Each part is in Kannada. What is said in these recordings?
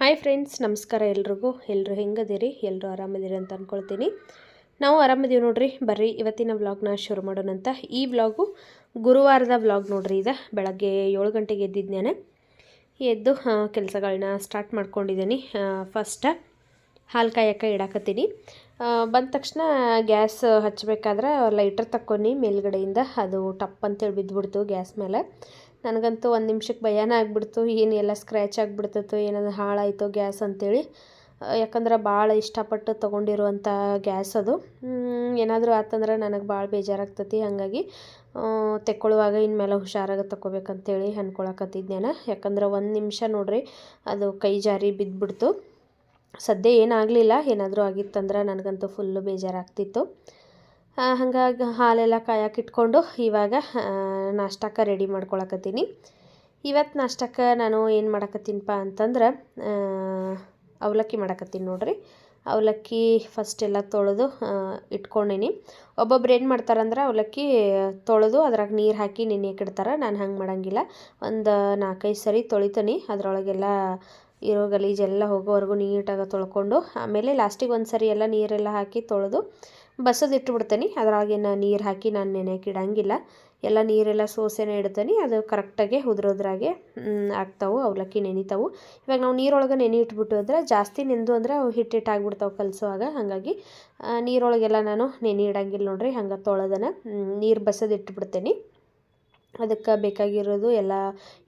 ಹಾಯ್ ಫ್ರೆಂಡ್ಸ್ ನಮಸ್ಕಾರ ಎಲ್ರಿಗೂ. ಎಲ್ಲರೂ ಹೆಂಗದಿರಿ? ಎಲ್ಲರೂ ಆರಾಮದಿರಿ ಅಂತ ಅಂದ್ಕೊಳ್ತೀನಿ ನಾವು ಆರಾಮದೀವಿ ನೋಡ್ರಿ. ಬರ್ರಿ, ಇವತ್ತಿನ ವ್ಲಾಗ್ನ ಶುರು ಮಾಡೋಣ ಅಂತ. ಈ ವ್ಲಾಗು ಗುರುವಾರದ ವ್ಲಾಗ್ ನೋಡ್ರಿ ಇದು ಬೆಳಗ್ಗೆ ಏಳು ಗಂಟೆಗೆ ಎದ್ದಿದ್ದೇನೆ ಎದ್ದು ಕೆಲಸಗಳನ್ನ ಸ್ಟಾರ್ಟ್ ಮಾಡ್ಕೊಂಡಿದ್ದೀನಿ ಫಸ್ಟ ಹಾಲು ಕಾಯಕ್ಕೆ ಇಡಾಕತ್ತೀನಿ. ಬಂದ ತಕ್ಷಣ ಗ್ಯಾಸ್ ಹಚ್ಚಬೇಕಾದ್ರೆ ಲೈಟರ್ ತಕ್ಕೊನಿ ಮೇಲ್ಗಡೆಯಿಂದ. ಅದು ಟಪ್ ಅಂತೇಳಿ ಬಿದ್ದುಬಿಡ್ತು ಗ್ಯಾಸ್ ಮೇಲೆ ನನಗಂತೂ ಒಂದು ನಿಮಿಷಕ್ಕೆ ಭಯನೇ ಆಗಿಬಿಡ್ತು. ಏನು ಎಲ್ಲ ಸ್ಕ್ರ್ಯಾಚ್ ಆಗಿಬಿಡ್ತಿತ್ತು. ಏನಾದ್ರು ಹಾಳಾಯಿತು ಗ್ಯಾಸ್ ಅಂತೇಳಿ. ಯಾಕಂದ್ರೆ ಭಾಳ ಇಷ್ಟಪಟ್ಟು ತೊಗೊಂಡಿರುವಂಥ ಗ್ಯಾಸ್ ಅದು. ಏನಾದರೂ ಆತಂದ್ರೆ ನನಗೆ ಭಾಳ ಬೇಜಾರಾಗ್ತತಿ. ಹಾಗಾಗಿ ತೆಕ್ಕೊಳ್ಳುವಾಗ ಇನ್ಮೇಲೆ ಹುಷಾರಾಗಿ ತಗೋಬೇಕಂತೇಳಿ ಅಂದ್ಕೊಳಕತ್ತಿದ್ದೇನೆ ಯಾಕಂದ್ರೆ ಒಂದು ನಿಮಿಷ ನೋಡ್ರಿ, ಅದು ಕೈ ಜಾರಿ ಬಿದ್ದುಬಿಡ್ತು ಸದ್ಯ ಏನಾಗಲಿಲ್ಲ. ಏನಾದರೂ ಆಗಿತ್ತಂದ್ರೆ ನನಗಂತೂ ಫುಲ್ಲು ಬೇಜಾರಾಗ್ತಿತ್ತು. ಹಾಗಾಗಿ ಹಾಲೆಲ್ಲ ಕಾಯಕ್ಕೆ ಇಟ್ಕೊಂಡು ಇವಾಗ ನಾಷ್ಟಕ್ಕೆ ರೆಡಿ ಮಾಡ್ಕೊಳಕತ್ತೀನಿ. ಇವತ್ತು ನಾಷ್ಟಕ್ಕೆ ನಾನು ಏನು ಮಾಡಕತ್ತೀನಪ್ಪ ಅಂತಂದ್ರೆ ಅವಲಕ್ಕಿ ಮಾಡಕತ್ತೀನಿ ನೋಡ್ರಿ. ಅವಲಕ್ಕಿ ಫಸ್ಟ್ ಎಲ್ಲ ತೊಳೆದು ಇಟ್ಕೊಂಡೀನಿ. ಒಬ್ಬೊಬ್ರು ಏನು ಮಾಡ್ತಾರಂದ್ರೆ, ಅವಲಕ್ಕಿ ತೊಳೆದು ಅದ್ರಾಗ ನೀರು ಹಾಕಿ ನೆನೆಯಕ್ಕೆ ಇಡ್ತಾರೆ ನಾನು ಹಂಗೆ ಮಾಡೋಂಗಿಲ್ಲ. ಒಂದು ನಾಲ್ಕೈದು ಸರಿ ತೊಳಿತೀನಿ. ಅದರೊಳಗೆಲ್ಲ ಇರೋ ಗಲೀಜೆಲ್ಲ ಹೋಗೋವರೆಗೂ ನೀಟಾಗಿ ತೊಳ್ಕೊಂಡು, ಆಮೇಲೆ ಲಾಸ್ಟಿಗೆ ಒಂದು ಸರಿ ಎಲ್ಲ ನೀರೆಲ್ಲ ಹಾಕಿ ತೊಳೆದು ಬಸೋದು ಇಟ್ಬಿಡ್ತೀನಿ. ನಾನು ನೀರು ಹಾಕಿ ನಾನು ನೆನೆಯಕ್ಕೆ ಇಡಂಗಿಲ್ಲ ಎಲ್ಲ ನೀರೆಲ್ಲ ಸೋಸೆನೇ ಇಡ್ತೀನಿ. ಅದು ಕರೆಕ್ಟಾಗಿ ಉದ್ರೋದ್ರಾಗೆ ಆಗ್ತಾವೆ, ಅವಲಕ್ಕಿ ನೆನಿತಾವು. ಇವಾಗ ನಾವು ನೀರೊಳಗೆ ನೆನೆ ಇಟ್ಬಿಟ್ಟು ಅಂದರೆ ಜಾಸ್ತಿ ನೆಂದು ಅಂದರೆ ಅವು ಹಿಟ್ಟು ಆಗ್ಬಿಡ್ತಾವೆ ಕಲಸುವಾಗ. ಹಾಗಾಗಿ ನೀರೊಳಗೆಲ್ಲ ನಾನು ನೆನೆ ಇಡಂಗಿಲ್ಲ ನೋಡ್ರಿ, ಹಂಗೆ ತೊಳೆದನ. ನೀರು ಬಸದಿಟ್ಬಿಡ್ತೀನಿ ಅದಕ್ಕೆ ಬೇಕಾಗಿರೋದು ಎಲ್ಲ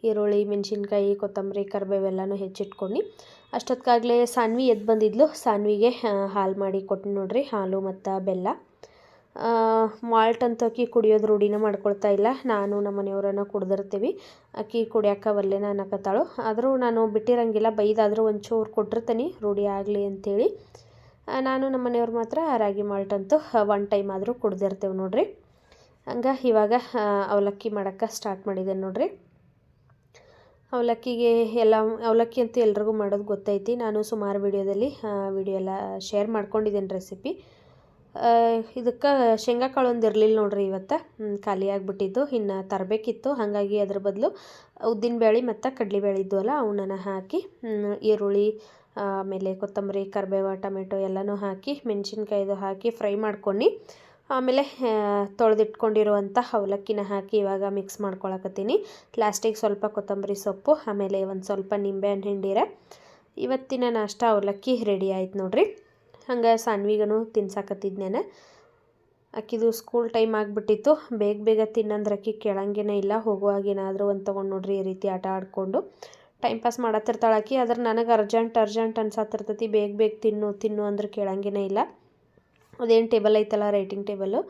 ಈರುಳ್ಳಿ, ಮೆಣಸಿನ್ಕಾಯಿ, ಕೊತ್ತಂಬರಿ, ಕರಿಬೇವೆಲ್ಲನೂ ಹೆಚ್ಚಿಟ್ಕೊಂಡು ಅಷ್ಟೊತ್ತಿಗಾಗಲೇ ಸಾನ್ವಿ ಎದ್ದು ಬಂದಿದ್ಲು. ಸಾನ್ವಿಗೆ ಹಾಲು ಮಾಡಿ ಕೊಟ್ಟು ನೋಡ್ರಿ, ಹಾಲು ಮತ್ತು ಬೆಲ್ಲ. ಮಾಲ್ಟ್ ಅಂತ ಅಕ್ಕಿ ಕುಡಿಯೋದು ರೂಢಿನ ಮಾಡ್ಕೊಳ್ತಾ ಇಲ್ಲ. ನಾನು ನಮ್ಮ ಮನೆಯವರನ್ನ ಕುಡ್ದಿರ್ತೀವಿ. ಅಕ್ಕಿ ಕುಡಿಯೋಕೆ ಒಲ್ಲೆನ ಅನ್ನಕತ್ತಾಳು. ಆದರೂ ನಾನು ಬಿಟ್ಟಿರಂಗಿಲ್ಲ. ಬೈದಾದರೂ ಒಂಚೂರು ಕೊಟ್ಟಿರ್ತೀನಿ. ರೂಢಿ ಆಗಲಿ ಅಂಥೇಳಿ ನಾನು ನಮ್ಮ ಮನೆಯವ್ರು ಮಾತ್ರ ರಾಗಿ ಮಾಲ್ಟ್ ಅಂತೂ ಒನ್ ಟೈಮ್ ಆದರೂ ಕುಡ್ದಿರ್ತೇವೆ ನೋಡ್ರಿ. ಹಂಗೆ ಇವಾಗ ಅವಲಕ್ಕಿ ಮಾಡೋಕ್ಕೆ ಸ್ಟಾರ್ಟ್ ಮಾಡಿದ್ದೇನೆ ನೋಡ್ರಿ. ಅವಲಕ್ಕಿಗೆ ಎಲ್ಲ, ಅವಲಕ್ಕಿ ಅಂತ ಎಲ್ರಿಗೂ ಮಾಡೋದು ಗೊತ್ತೈತಿ. ನಾನು ಸುಮಾರು ವಿಡಿಯೋದಲ್ಲಿ ವಿಡಿಯೋ ಎಲ್ಲ ಶೇರ್ ಮಾಡ್ಕೊಂಡಿದ್ದೇನೆ ರೆಸಿಪಿ. ಇದಕ್ಕೆ ಶೇಂಗಾ ಕಾಳು ಒಂದು ಇರಲಿಲ್ಲ ನೋಡ್ರಿ ಇವತ್ತು. ಖಾಲಿ ಆಗಿಬಿಟ್ಟಿದ್ದು. ಇನ್ನು ತರಬೇಕಿತ್ತು. ಹಾಗಾಗಿ ಅದ್ರ ಬದಲು ಉದ್ದಿನಬೇಳೆ ಮತ್ತು ಕಡಲೆಬೇಳೆ ಇದ್ವಲ್ಲ ಅವನ್ನ ಹಾಕಿ ಈರುಳ್ಳಿ, ಆಮೇಲೆ ಕೊತ್ತಂಬರಿ, ಕರಿಬೇವು, ಟೊಮೆಟೊ ಎಲ್ಲನೂ ಹಾಕಿ, ಮೆಣಸಿನ್ಕಾಯ್ದು ಹಾಕಿ, ಫ್ರೈ ಮಾಡ್ಕೊಂಡು ಆಮೇಲೆ ತೊಳೆದಿಟ್ಕೊಂಡಿರುವಂಥ ಅವಲಕ್ಕಿನ ಹಾಕಿ ಇವಾಗ ಮಿಕ್ಸ್ ಮಾಡ್ಕೊಳಕತ್ತೀನಿ. ಲಾಸ್ಟಿಗೆ ಸ್ವಲ್ಪ ಕೊತ್ತಂಬರಿ ಸೊಪ್ಪು, ಆಮೇಲೆ ಒಂದು ಸ್ವಲ್ಪ ನಿಂಬೆಹಣ್ಣು ಹಿಂಡಿರ. ಇವತ್ತಿನ ನಾಷ್ಟ ಅವಲಕ್ಕಿ ರೆಡಿ ಆಯ್ತು ನೋಡ್ರಿ. ಹಂಗೆ ಸಾನ್ವಿಗನು ತಿನ್ಸಾಕತ್ತಿದ್ನೇನೆ. ಅಕ್ಕಿದು ಸ್ಕೂಲ್ ಟೈಮ್ ಆಗಿಬಿಟ್ಟಿತ್ತು. ಬೇಗ ಬೇಗ ತಿನ್ನಂದ್ರೆ ಅಕ್ಕಿ ಕೆಳಂಗೇನೇ ಇಲ್ಲ. ಹೋಗುವಾಗ ಏನಾದರೂ ಒಂದು ತೊಗೊಂಡು ನೋಡ್ರಿ ಈ ರೀತಿ ಆಟ ಆಡಿಕೊಂಡು. ಟೈಮ್ ಪಾಸ್ ಮಾಡತ್ತಿರ್ತಾಳೆ ಅಕ್ಕಿ. ಆದ್ರೆ ನನಗೆ ಅರ್ಜೆಂಟ್ ಅರ್ಜೆಂಟ್ ಅನ್ಸತ್ತಿರ್ತೈತಿ ಬೇಗ ಬೇಗ ತಿನ್ನು ತಿನ್ನು ಅಂದ್ರೆ ಕೇಳಂಗೇನೇ ಇಲ್ಲ. ಅದೇನು ಟೇಬಲ್ ಐತಲ್ಲ ರೈಟಿಂಗ್ ಟೇಬಲ್ಲು